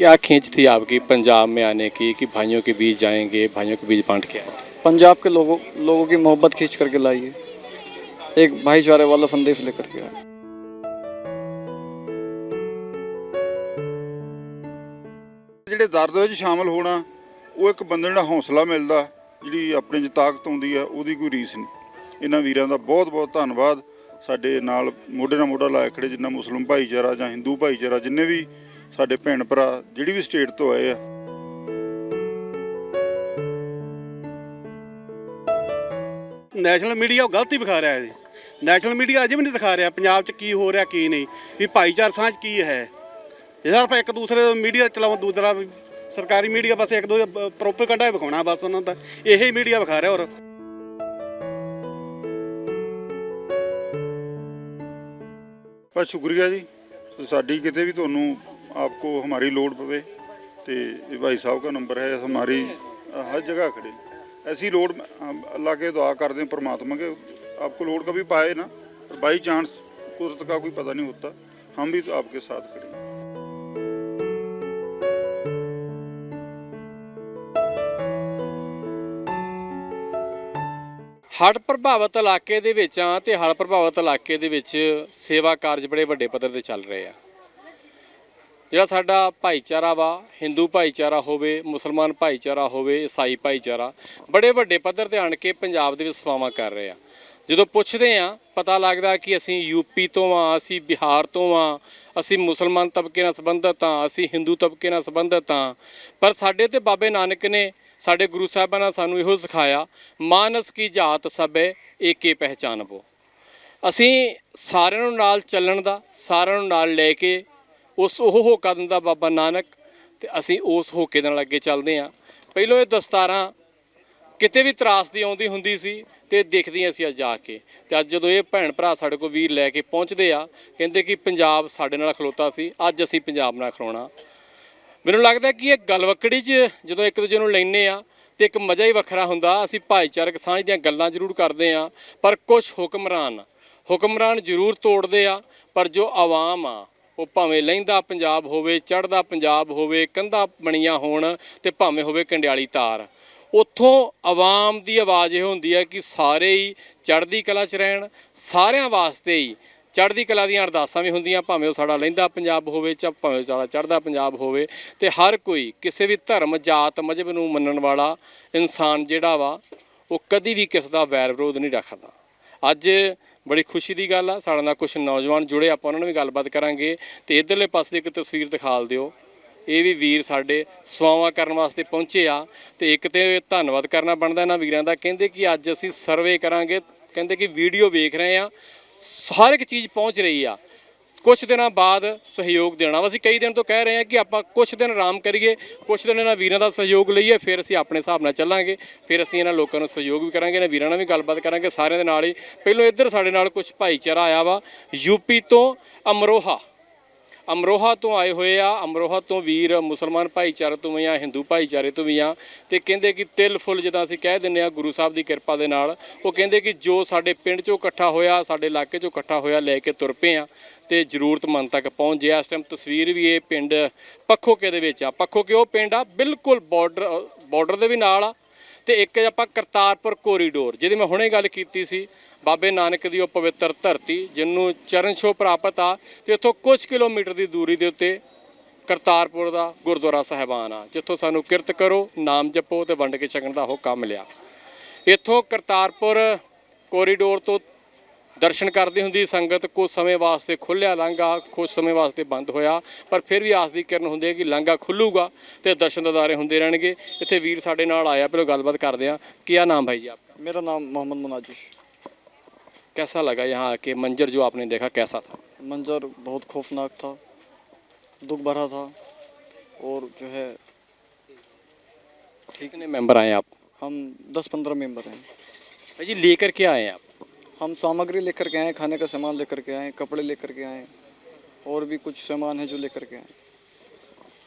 क्या खींच थी आपकी पंजाब में आने की कि भाइयों के बीच जाएंगे भाइयों के बीच बांट के आएंगे पंजाब के लोगों लोगों की मोहब्बत खींच करके लाई है एक भाईचारे वाला संदेश लेकर के आए ਜਿਹੜੇ ਦਰਦ ਵਿੱਚ ਸ਼ਾਮਲ ਹੋਣਾ ਉਹ ਇੱਕ ਬੰਦੇ ਨੂੰ ਜਿਹੜਾ ਹੌਸਲਾ ਮਿਲਦਾ ਜਿਹੜੀ ਆਪਣੇ 'ਚ ਤਾਕਤ ਆਉਂਦੀ ਆ ਉਹਦੀ ਕੋਈ ਰੀਸ ਨਹੀਂ ਇਹਨਾਂ ਵੀਰਾਂ ਦਾ ਬਹੁਤ ਬਹੁਤ ਧੰਨਵਾਦ ਸਾਡੇ ਨਾਲ ਮੋਢੇ ਨਾਲ ਮੋਢਾ ਲਾਇਆ ਖੜੇ ਜਿੰਨਾ ਮੁਸਲਿਮ ਭਾਈਚਾਰਾ ਜਾਂ ਹਿੰਦੂ ਭਾਈਚਾਰਾ ਜਿੰਨੇ ਵੀ ਸਾਡੇ ਭੈਣ ਭਰਾ ਜਿਹੜੀ ਵੀ ਸਟੇਟ ਤੋਂ ਆਏ ਆ। ਨੈਸ਼ਨਲ ਮੀਡੀਆ ਉਹ ਗਲਤੀ ਵਿਖਾ ਰਿਹਾ ਹੈ ਜੀ। ਨੈਸ਼ਨਲ ਮੀਡੀਆ ਅਜੇ ਵੀ ਨਹੀਂ ਦਿਖਾ ਰਿਹਾ ਪੰਜਾਬ 'ਚ ਕੀ ਹੋ ਰਿਹਾ ਕੀ ਨਹੀਂ। ਵੀ ਭਾਈਚਾਰ ਸਾਂਝ ਕੀ ਹੈ? ਇਹ ਸਿਰਫ ਇੱਕ ਦੂਸਰੇ ਮੀਡੀਆ ਚਲਾਉਣ ਦੂਸਰਾ ਸਰਕਾਰੀ ਮੀਡੀਆ ਬਸ ਇੱਕ ਦੋ ਪ੍ਰੋਪੇਗੈਂਡਾ ਵਿਖਾਉਣਾ ਬਸ ਉਹਨਾਂ ਦਾ। ਇਹੀ ਮੀਡੀਆ ਵਿਖਾ ਰਿਹਾ ਔਰ ਪਰ ਸ਼ੁਕਰੀਆ ਜੀ। ਸਾਡੀ ਕਿਤੇ ਵੀ ਤੁਹਾਨੂੰ ਆਪਕੋ ਹਮਾਰੀ ਲੋੜ ਪਵੇ ਤੇ ਇਹ ਭਾਈ ਸਾਹਿਬ ਦਾ ਨੰਬਰ ਹੈ ਹਮਾਰੀ हर जगह खड़े ऐसी लोड हम अल्लाह के दुआ करते हैं परमात्मा के आपको लोड कभी पाए ना बाई चांस कुदरत का कोई पता नहीं होता हम भी तो आपके साथ खड़े हैं ਹੜ੍ਹ ਪ੍ਰਭਾਵਿਤ ਇਲਾਕੇ ਦੇ ਵਿੱਚ ਆ ਤੇ ਹੜ੍ਹ ਪ੍ਰਭਾਵਿਤ ਇਲਾਕੇ ਦੇ ਵਿੱਚ ਸੇਵਾ ਕਾਰਜ ਬੜੇ ਵੱਡੇ ਪੱਧਰ ਤੇ ਚੱਲ ਰਹੇ ਆ ਜਿਹੜਾ ਸਾਡਾ ਭਾਈਚਾਰਾ ਵਾ, ਹਿੰਦੂ ਭਾਈਚਾਰਾ ਹੋਵੇ, ਮੁਸਲਮਾਨ ਭਾਈਚਾਰਾ ਹੋਵੇ, ਈਸਾਈ ਭਾਈਚਾਰਾ, ਬੜੇ ਵੱਡੇ ਪੱਧਰ ਤੇ ਆਣ ਕੇ ਪੰਜਾਬ ਦੇ ਵਿੱਚ ਸੇਵਾਵਾਂ ਕਰ ਰਹੇ ਆ। ਜਦੋਂ ਪੁੱਛਦੇ ਆ, ਪਤਾ ਲੱਗਦਾ ਕਿ ਅਸੀਂ ਯੂਪੀ ਤੋਂ ਆ, ਅਸੀਂ ਬਿਹਾਰ ਤੋਂ ਆ, ਅਸੀਂ ਮੁਸਲਮਾਨ ਤਬਕੇ ਨਾਲ ਸੰਬੰਧਿਤ ਆ, ਅਸੀਂ ਹਿੰਦੂ ਤਬਕੇ ਨਾਲ ਸੰਬੰਧਿਤ ਆ, ਪਰ ਸਾਡੇ ਤੇ ਬਾਬੇ ਨਾਨਕ ਨੇ ਸਾਡੇ ਗੁਰੂ ਸਾਹਿਬਾਂ ਨੇ ਸਾਨੂੰ ਇਹੋ ਸਿਖਾਇਆ, ਮਾਨਸ ਕੀ ਜਾਤ ਸਭੇ, ਏਕੇ ਪਹਿਚਾਨਬੋ। ਅਸੀਂ ਸਾਰਿਆਂ ਨੂੰ ਨਾਲ ਚੱਲਣ ਦਾ, ਸਾਰਿਆਂ ਨੂੰ ਨਾਲ ਲੈ ਕੇ ਉਸ ਉਹ ਹੋਕਾ ਦਿੰਦਾ ਬਾਬਾ ਨਾਨਕ ਤੇ ਅਸੀਂ ਉਸ ਹੋਕੇ ਦੇ ਨਾਲ ਅੱਗੇ ਚੱਲਦੇ ਹਾਂ। ਪਹਿਲੋਂ ਇਹ ਦਸਤਾਰਾਂ ਕਿਤੇ ਵੀ ਤਰਾਸਦੀ ਆਉਂਦੀ ਹੁੰਦੀ ਸੀ ਤੇ ਦੇਖਦੀਆਂ ਸੀ ਅੱਜ ਜਾ ਕੇ। ਤੇ ਅੱਜ ਜਦੋਂ ਇਹ ਭੈਣ ਭਰਾ ਸਾਡੇ ਕੋਲ ਵੀਰ ਲੈ ਕੇ ਪਹੁੰਚਦੇ ਆ, ਕਹਿੰਦੇ ਕਿ ਪੰਜਾਬ ਸਾਡੇ ਨਾਲ ਖਲੋਤਾ ਸੀ, ਅੱਜ ਅਸੀਂ ਪੰਜਾਬ ਨਾਲ ਖਲੋਣਾ। ਮੈਨੂੰ ਲੱਗਦਾ ਕਿ ਇਹ ਗਲਵਕੜੀ 'ਚ ਜਦੋਂ ਇੱਕ ਦੂਜੇ ਨੂੰ ਲੈਨੇ ਆ ਤੇ ਇੱਕ ਮਜ਼ਾ ਹੀ ਵੱਖਰਾ ਹੁੰਦਾ, ਅਸੀਂ ਭਾਈਚਾਰਕ ਸਾਂਝ ਦੀਆਂ ਗੱਲਾਂ ਜ਼ਰੂਰ ਕਰਦੇ ਆ, ਪਰ ਕੁਝ ਹੁਕਮਰਾਨ ਹੁਕਮਰਾਨ ਜ਼ਰੂਰ ਤੋੜਦੇ ਆ, ਪਰ ਜੋ ਆਵਾਮ ਆ ਉਹ ਭਾਵੇਂ ਲਹਿੰਦਾ ਪੰਜਾਬ ਹੋਵੇ, ਚੜ੍ਹਦਾ ਪੰਜਾਬ ਹੋਵੇ, ਕੰਧਾਂ ਬਣੀਆਂ ਹੋਣ ਤੇ ਭਾਵੇਂ ਹੋਵੇ ਕੰਡਿਆਲੀ ਤਾਰ। ਉੱਥੋਂ ਆਵਾਮ ਦੀ ਆਵਾਜ਼ ਇਹ ਹੁੰਦੀ ਹੈ ਕਿ ਸਾਰੇ ਹੀ ਚੜ੍ਹਦੀ ਕਲਾ 'ਚ ਰਹਿਣ, ਸਾਰਿਆਂ ਵਾਸਤੇ ਹੀ ਚੜ੍ਹਦੀ ਕਲਾ ਦੀਆਂ ਅਰਦਾਸਾਂ ਵੀ ਹੁੰਦੀਆਂ, ਭਾਵੇਂ ਉਹ ਸਾਡਾ ਲਹਿੰਦਾ ਪੰਜਾਬ ਹੋਵੇ ਚਾਹੇ ਭਾਵੇਂ ਸਾਡਾ ਚੜ੍ਹਦਾ ਪੰਜਾਬ ਹੋਵੇ। ਤੇ ਹਰ ਕੋਈ, ਕਿਸੇ ਵੀ ਧਰਮ, ਜਾਤ, ਮਜ਼ਹਬ ਨੂੰ ਮੰਨਣ ਵਾਲਾ ਇਨਸਾਨ ਜਿਹੜਾ ਵਾ, ਉਹ ਕਦੀ ਵੀ ਕਿਸ ਦਾ ਵੈਰ ਵਿਰੋਧ ਨਹੀਂ ਰੱਖਦਾ। ਅੱਜ ਬੜੀ ਖੁਸ਼ੀ ਦੀ ਗੱਲ ਆ, ਸਾਡੇ ਨਾਲ ਕੁਝ ਨੌਜਵਾਨ ਜੁੜੇ, ਆਪਾਂ ਉਹਨਾਂ ਨੂੰ ਵੀ ਗੱਲਬਾਤ ਕਰਾਂਗੇ। ਤੇ ਇਧਰਲੇ ਪਾਸੇ ਦੀ ਇੱਕ ਤਸਵੀਰ ਦਿਖਾਲ ਦਿਓ। ਇਹ ਵੀ ਵੀਰ ਸਾਡੇ ਸਵਾਵਾ ਕਰਨ ਵਾਸਤੇ ਪਹੁੰਚੇ ਆ। ਤੇ ਇੱਕ ਤੇ ਧੰਨਵਾਦ ਕਰਨਾ ਬਣਦਾ ਇਹਨਾਂ ਵੀਰਾਂ ਦਾ। ਕਹਿੰਦੇ ਕਿ ਅੱਜ ਅਸੀਂ ਸਰਵੇ ਕਰਾਂਗੇ, ਕਹਿੰਦੇ ਕਿ ਵੀਡੀਓ ਵੇਖ ਰਹੇ ਆ। ਹਰ ਇੱਕ ਚੀਜ਼ ਪਹੁੰਚ ਰਹੀ ਆ। ਕੁਝ ਦਿਨਾਂ ਬਾਅਦ ਸਹਿਯੋਗ ਦੇਣਾ ਵਾ। ਅਸੀਂ ਕਈ ਦਿਨ ਤੋਂ ਕਹਿ ਰਹੇ ਹਾਂ ਕਿ ਆਪਾਂ ਕੁਝ ਦਿਨ ਆਰਾਮ ਕਰੀਏ ਕੁਝ ਦਿਨ ਇਹਨਾਂ ਵੀਰਾਂ ਦਾ ਸਹਿਯੋਗ ਲਈਏ, ਫਿਰ ਅਸੀਂ ਆਪਣੇ ਹਿਸਾਬ ਨਾਲ ਚੱਲਾਂਗੇ। ਫਿਰ ਅਸੀਂ ਇਹਨਾਂ ਲੋਕਾਂ ਨੂੰ ਸਹਿਯੋਗ ਵੀ ਕਰਾਂਗੇ, ਇਹਨਾਂ ਵੀਰਾਂ ਨਾਲ ਵੀ ਗੱਲਬਾਤ ਕਰਾਂਗੇ। ਸਾਰਿਆਂ ਦੇ ਨਾਲ ਹੀ। ਪਹਿਲਾਂ ਇੱਧਰ ਸਾਡੇ ਨਾਲ ਕੁਝ ਭਾਈਚਾਰਾ ਆਇਆ ਵਾ। ਯੂਪੀ ਤੋਂ ਅਮਰੋਹਾ। ਅਮਰੋਹਾ ਤੋਂ ਆਏ ਹੋਏ ਆ। ਅਮਰੋਹਾ ਤੋਂ ਵੀਰ ਮੁਸਲਮਾਨ ਭਾਈਚਾਰੇ ਤੋਂ ਵੀ ਆ, ਹਿੰਦੂ ਭਾਈਚਾਰੇ ਤੋਂ ਵੀ ਆ। ਤੇ ਕਹਿੰਦੇ ਕਿ ਤਿਲ ਫੁੱਲ ਜਿੱਦਾਂ ਅਸੀਂ ਕਹਿ ਦਿੰਨੇ ਆ ਗੁਰੂ ਸਾਹਿਬ ਦੀ ਕਿਰਪਾ ਦੇ ਨਾਲ, ਉਹ ਕਹਿੰਦੇ ਕਿ ਜੋ ਸਾਡੇ ਪਿੰਡ ਚੋਂ ਇਕੱਠਾ ਹੋਇਆ, ਸਾਡੇ ਇਲਾਕੇ ਚੋਂ ਇਕੱਠਾ ਹੋਇਆ ਲੈ ਕੇ ਤੁਰ ਪਏ ਆ। ਤੇ ਜ਼ਰੂਰਤਮੰਦ ਤੱਕ ਪਹੁੰਚ ਗਿਆ ਇਸ ਟਾਈਮ ਤਸਵੀਰ ਵੀ ਇਹ ਪਿੰਡ ਪੱਖੋਕੇ ਦੇ ਵਿੱਚ ਆ। ਪੱਖੋਕੇ ਉਹ ਪਿੰਡ ਆ, ਬਿਲਕੁਲ ਬਾਰਡਰ ਬਾਰਡਰ ਦੇ ਵੀ ਨਾਲ ਆ ਤੇ ਇੱਕ ਆਪਾਂ ਕਰਤਾਰਪੁਰ ਕੋਰੀਡੋਰ ਜਿਹਦੀ ਮੈਂ ਹੁਣੇ ਗੱਲ ਕੀਤੀ ਸੀ। ਬਾਬੇ ਨਾਨਕ ਦੀ ਉਹ ਪਵਿੱਤਰ ਧਰਤੀ, ਜਿਹਨੂੰ ਚਰਨ ਛੋਹ ਪ੍ਰਾਪਤ ਆ ਤੇ ਇੱਥੋਂ ਕੁਝ ਕਿਲੋਮੀਟਰ ਦੀ ਦੂਰੀ ਦੇ ਉੱਤੇ ਕਰਤਾਰਪੁਰ ਦਾ ਗੁਰਦੁਆਰਾ ਸਾਹਿਬਾਨ ਆ, ਜਿੱਥੋਂ ਸਾਨੂੰ ਕਿਰਤ ਕਰੋ, ਨਾਮ ਜਪੋ ਤੇ ਵੰਡ ਕੇ ਛਕਣ ਦਾ ਹੁਕਮ ਮਿਲਿਆ। ਇੱਥੋਂ ਕਰਤਾਰਪੁਰ ਕੋਰੀਡੋਰ ਤੋਂ ਦਰਸ਼ਨ ਕਰਦੀ ਹੁੰਦੀ ਸੰਗਤ ਕੁਝ ਸਮੇਂ ਵਾਸਤੇ ਖੁੱਲਿਆ ਲਾਂਘਾ ਕੁਝ ਸਮੇਂ ਵਾਸਤੇ ਬੰਦ ਹੋਇਆ ਪਰ ਫਿਰ ਵੀ ਆਸ ਦੀ ਕਿਰਨ ਹੁੰਦੀ ਹੈ ਕਿ ਲਾਂਘਾ ਖੁੱਲੂਗਾ ਤੇ ਦਰਸ਼ਨ ਦਿਦਾਰੇ ਹੁੰਦੇ ਰਹਿਣਗੇ ਇੱਥੇ ਵੀਰ ਸਾਡੇ ਨਾਲ ਆਇਆ ਪਹਿਲਾਂ ਗੱਲਬਾਤ ਕਰਦੇ ਆ ਕੀ ਆ ਨਾਮ ਭਾਈ ਜੀ ਆਪਕਾ मेरा नाम मोहम्मद मुनाजिश कैसा लगा यहाँ आके मंजर जो आपने देखा कैसा था मंजर बहुत खौफनाक था दुख भरा था और जो है कितने मेंबर आए आप हम 10-15 मेंबर हैं भाई जी लेकर के आए हैं आप हम सामग्री लेकर के आए खाने का सामान लेकर के आए कपड़े लेकर के आए और भी कुछ सामान है जो लेकर के आए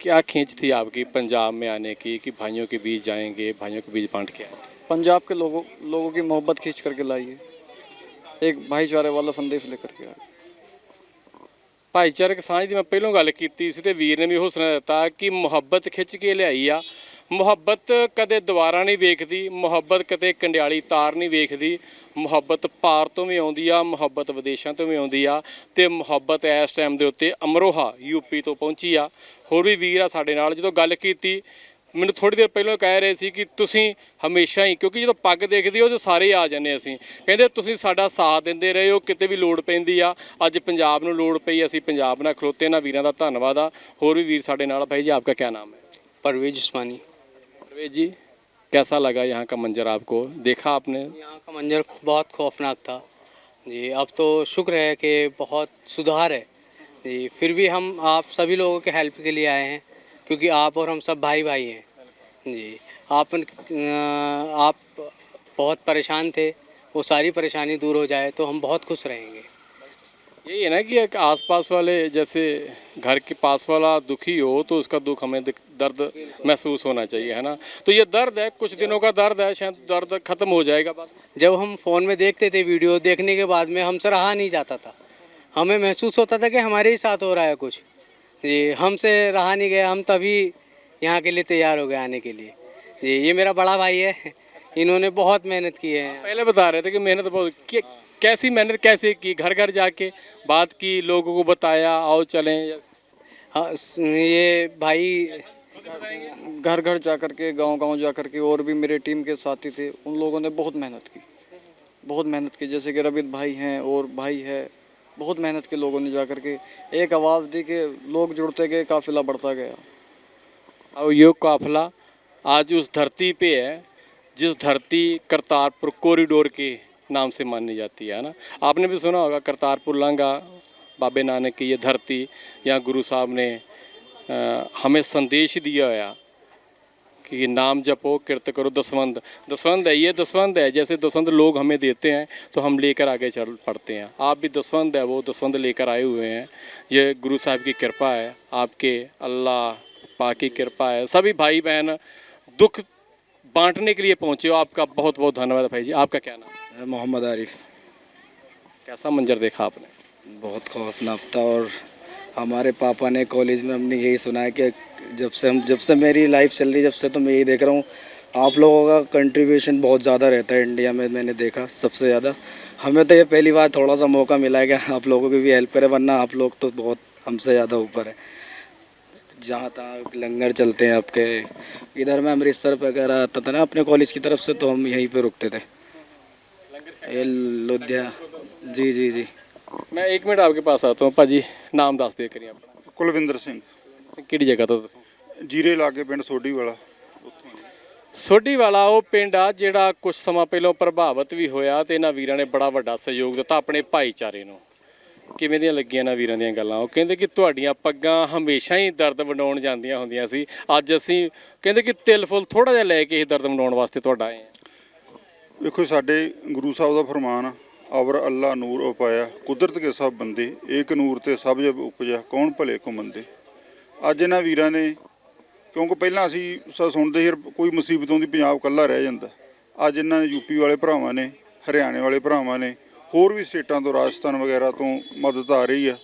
क्या खींच थी आपकी पंजाब में आने की कि भाइयों के बीच जाएंगे भाइयों के बीच बांट के आए पंजाब के लोगों लोगों की मोहब्बत खींच करके लाई है एक भाईचारे वाला संदेश लेकर के आए ਭਾਈਚਾਰਕ ਸਾਂਝ ਦੀ ਮੈਂ ਪਹਿਲਾਂ ਗੱਲ ਕੀਤੀ ਸੀ ਤੇ ਵੀਰ ਨੇ ਵੀ ਉਹ ਸੁਣਾ ਦਿੱਤਾ ਕਿ ਮੁਹੱਬਤ ਖਿੱਚ ਕੇ ਲਿਆਈ ਆ ਮੁਹੱਬਤ ਕਦੇ ਦੁਬਾਰਾ ਨਹੀਂ ਵੇਖਦੀ, ਮੁਹੱਬਤ ਕਦੇ ਕੰਡਿਆਲੀ ਤਾਰ ਨਹੀਂ ਵੇਖਦੀ। ਮੁਹੱਬਤ ਪਾਰ ਤੋਂ ਵੀ ਆਉਂਦੀ ਆ, ਮੁਹੱਬਤ ਵਿਦੇਸ਼ਾਂ ਤੋਂ ਵੀ ਆਉਂਦੀ ਆ ਤੇ ਮੁਹੱਬਤ ਇਸ ਟਾਈਮ ਦੇ ਉੱਤੇ ਅਮਰੋਹਾ ਯੂਪੀ ਤੋਂ ਪਹੁੰਚੀ ਆ। ਹੋਰ ਵੀ ਵੀਰ ਆ ਸਾਡੇ ਨਾਲ, ਜਦੋਂ ਗੱਲ ਕੀਤੀ, ਮੈਨੂੰ ਥੋੜੀ ਦੇਰ ਪਹਿਲਾਂ ਕਹਿ ਰਹੇ ਸੀ ਕਿ ਤੁਸੀਂ ਹਮੇਸ਼ਾ ਹੀ, ਕਿਉਂਕਿ ਜਦੋਂ ਪੱਗ ਦੇਖਦੇ ਹੋ ਤੇ ਸਾਰੇ ਆ ਜਾਂਦੇ ਅਸੀਂ। ਕਹਿੰਦੇ ਤੁਸੀਂ ਸਾਡਾ ਸਾਥ ਦਿੰਦੇ ਰਹੇ ਹੋ, ਕਿਤੇ ਵੀ ਲੋੜ ਪੈਂਦੀ ਆ। ਅੱਜ ਪੰਜਾਬ ਨੂੰ ਲੋੜ ਪਈ, ਅਸੀਂ ਪੰਜਾਬ ਨਾਲ ਖਲੋਤੇ ਨਾ ਵੀਰਾਂ ਦਾ ਧੰਨਵਾਦ ਆ। ਹੋਰ ਵੀ ਵੀਰ ਸਾਡੇ ਨਾਲ ਭਾਈ ਜੀ, ਆਪਕਾ ਕੀ ਨਾਮ ਹੈ? ਪਰਵੇਜ਼ ਉਸਮਾਨੀ परवेज जी, कैसा लगा यहाँ का मंजर आपको? देखा आपने? यहाँ का मंजर बहुत खौफनाक था। जी, अब तो शुक्र है कि बहुत सुधार है। जी, फिर भी हम आप सभी लोगों के हेल्प के लिए आए हैं, क्योंकि आप और हम सब भाई भाई हैं। जी, आप आप बहुत परेशान थे। वो सारी परेशानी दूर हो जाए तो हम बहुत खुश रहेंगे। यही है ना कि एक आसपास वाले जैसे घर के पास वाला दुखी हो तो उसका दुख हमें दर्द महसूस होना चाहिए है ना? तो ये दर्द है कुछ दिनों का दर्द है शायद दर्द खत्म हो जाएगा जब हम फ़ोन में देखते थे वीडियो देखने के बाद में हमसे रहा नहीं जाता था। हमें महसूस होता था कि हमारे ही साथ हो रहा है कुछ। जी हमसे रहा नहीं गया हम तभी यहाँ के लिए तैयार हो गए आने के लिए। जी ये मेरा बड़ा भाई है। इन्होंने बहुत मेहनत की है। पहले बता रहे थे कि मेहनत बहुत कैसी मेहनत कैसे की? घर घर जाके बात की, लोगों को बताया, आओ चलें। हाँ ये भाई घर घर जा कर के गाँव गाँव जा कर के और भी मेरे टीम के साथी थे, उन लोगों ने बहुत मेहनत की। बहुत मेहनत की, जैसे कि रबित भाई हैं और भाई है, बहुत मेहनत की लोगों ने जा कर के एक आवाज़ दी कि लोग जुड़ते गए, काफिला बढ़ता गया। अब ये काफिला आज उस धरती पे है, जिस धरती करतारपुर कॉरिडोर के नाम से मानी जाती है ना? आपने भी सुना होगा करतारपुर लांगा बाबे नानक की ये धरती यहाँ गुरु साहब ने अ, हमें संदेश दिया है कि नाम जपो किरत करो दसवंध दसवंध है ये दसवंध है जैसे दसवंध लोग हमें देते हैं तो हम लेकर आगे चल पड़ते हैं। आप भी दसवंध है वो दसवंध लेकर आए हुए हैं। ये गुरु साहब की कृपा है आपके अल्लाह पा की कृपा है। सभी भाई बहन दुख बांटने के लिए पहुँचे हो आपका बहुत बहुत धन्यवाद भाई जी। आपका क्या नाम? मोहम्मद आरिफ, कैसा मंजर देखा आपने? बहुत खौफनाक था और हमारे पापा ने कॉलेज में हमने यही सुना है कि जब से हम, जब से मेरी लाइफ चल रही जब से तो मैं यही देख रहा हूँ, आप लोगों का कंट्रीब्यूशन बहुत ज़्यादा रहता है इंडिया में, मैंने देखा सबसे ज़्यादा। हमें तो ये पहली बार थोड़ा सा मौका मिला है कि आप लोगों की भी हेल्प करें, वरना आप लोग तो बहुत हमसे ज़्यादा ऊपर है। जहाँ तहाँ लंगर चलते हैं आपके, इधर मैं अमृतसर वगैरह आता था ना अपने कॉलेज की तरफ़ से तो हम यहीं पर रुकते थे। ये लुधियाना जी जी जी मैं एक मिनट आपके पास आता हूँ भाजी नाम दस दे करिए अपना ਕੁਲਵਿੰਦਰ ਸਿੰਘ ਕਿਹੜੀ ਜਗ੍ਹਾ ਤੋਂ ਤੁਸੀਂ ਜੀਰੇ ਲਾਗੇ ਪਿੰਡ ਸੋਢੀ ਵਾਲਾ ਸੋਢੀ ਵਾਲਾ ਉਹ ਪਿੰਡ ਆ ਜਿਹੜਾ ਕੁਝ ਸਮਾਂ ਪਹਿਲਾਂ ਪ੍ਰਭਾਵਿਤ ਵੀ ਹੋਇਆ ਤੇ ਇਹਨਾਂ ਵੀਰਾਂ ਨੇ ਬੜਾ ਵੱਡਾ ਸਹਿਯੋਗ ਦਿੱਤਾ ਆਪਣੇ ਭਾਈਚਾਰੇ ਨੂੰ ਕਿਵੇਂ ਦੀਆਂ ਲੱਗੀਆਂ ਇਹਨਾਂ ਵੀਰਾਂ ਦੀਆਂ ਗੱਲਾਂ ਉਹ ਕਹਿੰਦੇ ਕਿ ਤੁਹਾਡੀਆਂ ਪੱਗਾਂ ਹਮੇਸ਼ਾ ਹੀ ਦਰਦ ਵੰਡਾਉਣ ਜਾਂਦੀਆਂ ਹੁੰਦੀਆਂ ਸੀ ਅੱਜ ਅਸੀਂ ਕਹਿੰਦੇ ਕਿ ਤਿਲ ਫੁੱਲ ਥੋੜਾ ਜਿਹਾ ਲੈ ਕੇ ਇਹ ਦਰਦ ਵੰਡਾਉਣ ਵਾਸਤੇ ਤੁਹਾਡਾ ਆਏ ਹਾਂ ਵੇਖੋ ਸਾਡੇ ਗੁਰੂ ਸਾਹਿਬ ਦਾ ਫਰਮਾਨ ਅਵਰ ਅੱਲਾ ਨੂਰ ਉਪਾਇਆ, ਕੁਦਰਤ ਕੇ ਸਭ ਬੰਦੇ, ਏਕ ਨੂਰ ਤੇ ਸਭ ਜਬ ਉਪਜਾ ਕੌਣ ਭਲੇ ਕੋ ਮੰਦੇ? ਅੱਜ ਇਹਨਾਂ ਵੀਰਾਂ ਨੇ, ਕਿਉਂਕਿ ਪਹਿਲਾਂ ਅਸੀਂ ਸ- ਸੁਣਦੇ ਸੀ, ਕੋਈ ਮੁਸੀਬਤ ਆਉਂਦੀ, ਪੰਜਾਬ ਕੱਲਾ ਰਹਿ ਜਾਂਦਾ। ਅੱਜ ਇਹਨਾਂ ਨੇ ਯੂਪੀ ਵਾਲੇ ਭਰਾਵਾਂ ਨੇ, ਹਰਿਆਣੇ ਵਾਲੇ ਭਰਾਵਾਂ ਨੇ, ਹੋਰ ਵੀ ਸਟੇਟਾਂ ਤੋਂ, ਰਾਜਸਥਾਨ ਵਗੈਰਾ ਤੋਂ ਮਦਦ ਆ ਰਹੀ ਆ।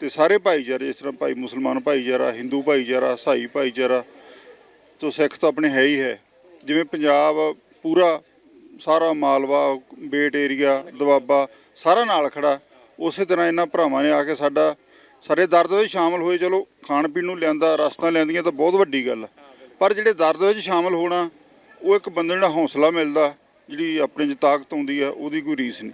ਤੇ ਸਾਰੇ ਭਾਈਚਾਰੇ ਜਿਸ ਤਰ੍ਹਾਂ ਭਾਈ ਮੁਸਲਮਾਨ ਭਾਈਚਾਰਾ, ਹਿੰਦੂ ਭਾਈਚਾਰਾ, ਸਾਈ ਭਾਈਚਾਰਾ, ਤੋਂ ਸਿੱਖ ਤਾਂ ਆਪਣੇ ਹੈ ਹੀ ਹੈ। ਜਿਵੇਂ ਪੰਜਾਬ ਪੂਰਾ ਸਾਰਾ ਮਾਲਵਾ, ਬੇਟ ਏਰੀਆ, ਦਵਾਬਾ ਸਾਰਾ ਨਾਲ ਖੜਾ। ਉਸੇ ਤਰ੍ਹਾਂ ਇਹਨਾਂ ਭਰਾਵਾਂ ਨੇ ਆ ਕੇ ਸਾਡਾ ਸਾਰੇ ਦਰਦ ਵਿੱਚ ਸ਼ਾਮਲ ਹੋਏ, ਚਲੋ ਖਾਣ ਪੀਣ ਨੂੰ ਲਿਆਂਦਾ, ਰਸਤਾਂ ਲਿਆਂਦੀਆਂ ਤਾਂ ਬਹੁਤ ਵੱਡੀ ਗੱਲ ਆ। ਪਰ ਜਿਹੜੇ ਦਰਦ ਵਿੱਚ ਸ਼ਾਮਲ ਹੋਣਾ, ਉਹ ਇੱਕ ਬੰਦੇ ਨੂੰ ਜਿਹੜਾ ਹੌਸਲਾ ਮਿਲਦਾ, ਜਿਹੜੀ ਆਪਣੇ 'ਚ ਤਾਕਤ ਆਉਂਦੀ ਆ, ਉਹਦੀ ਕੋਈ ਰੀਸ ਨਹੀਂ।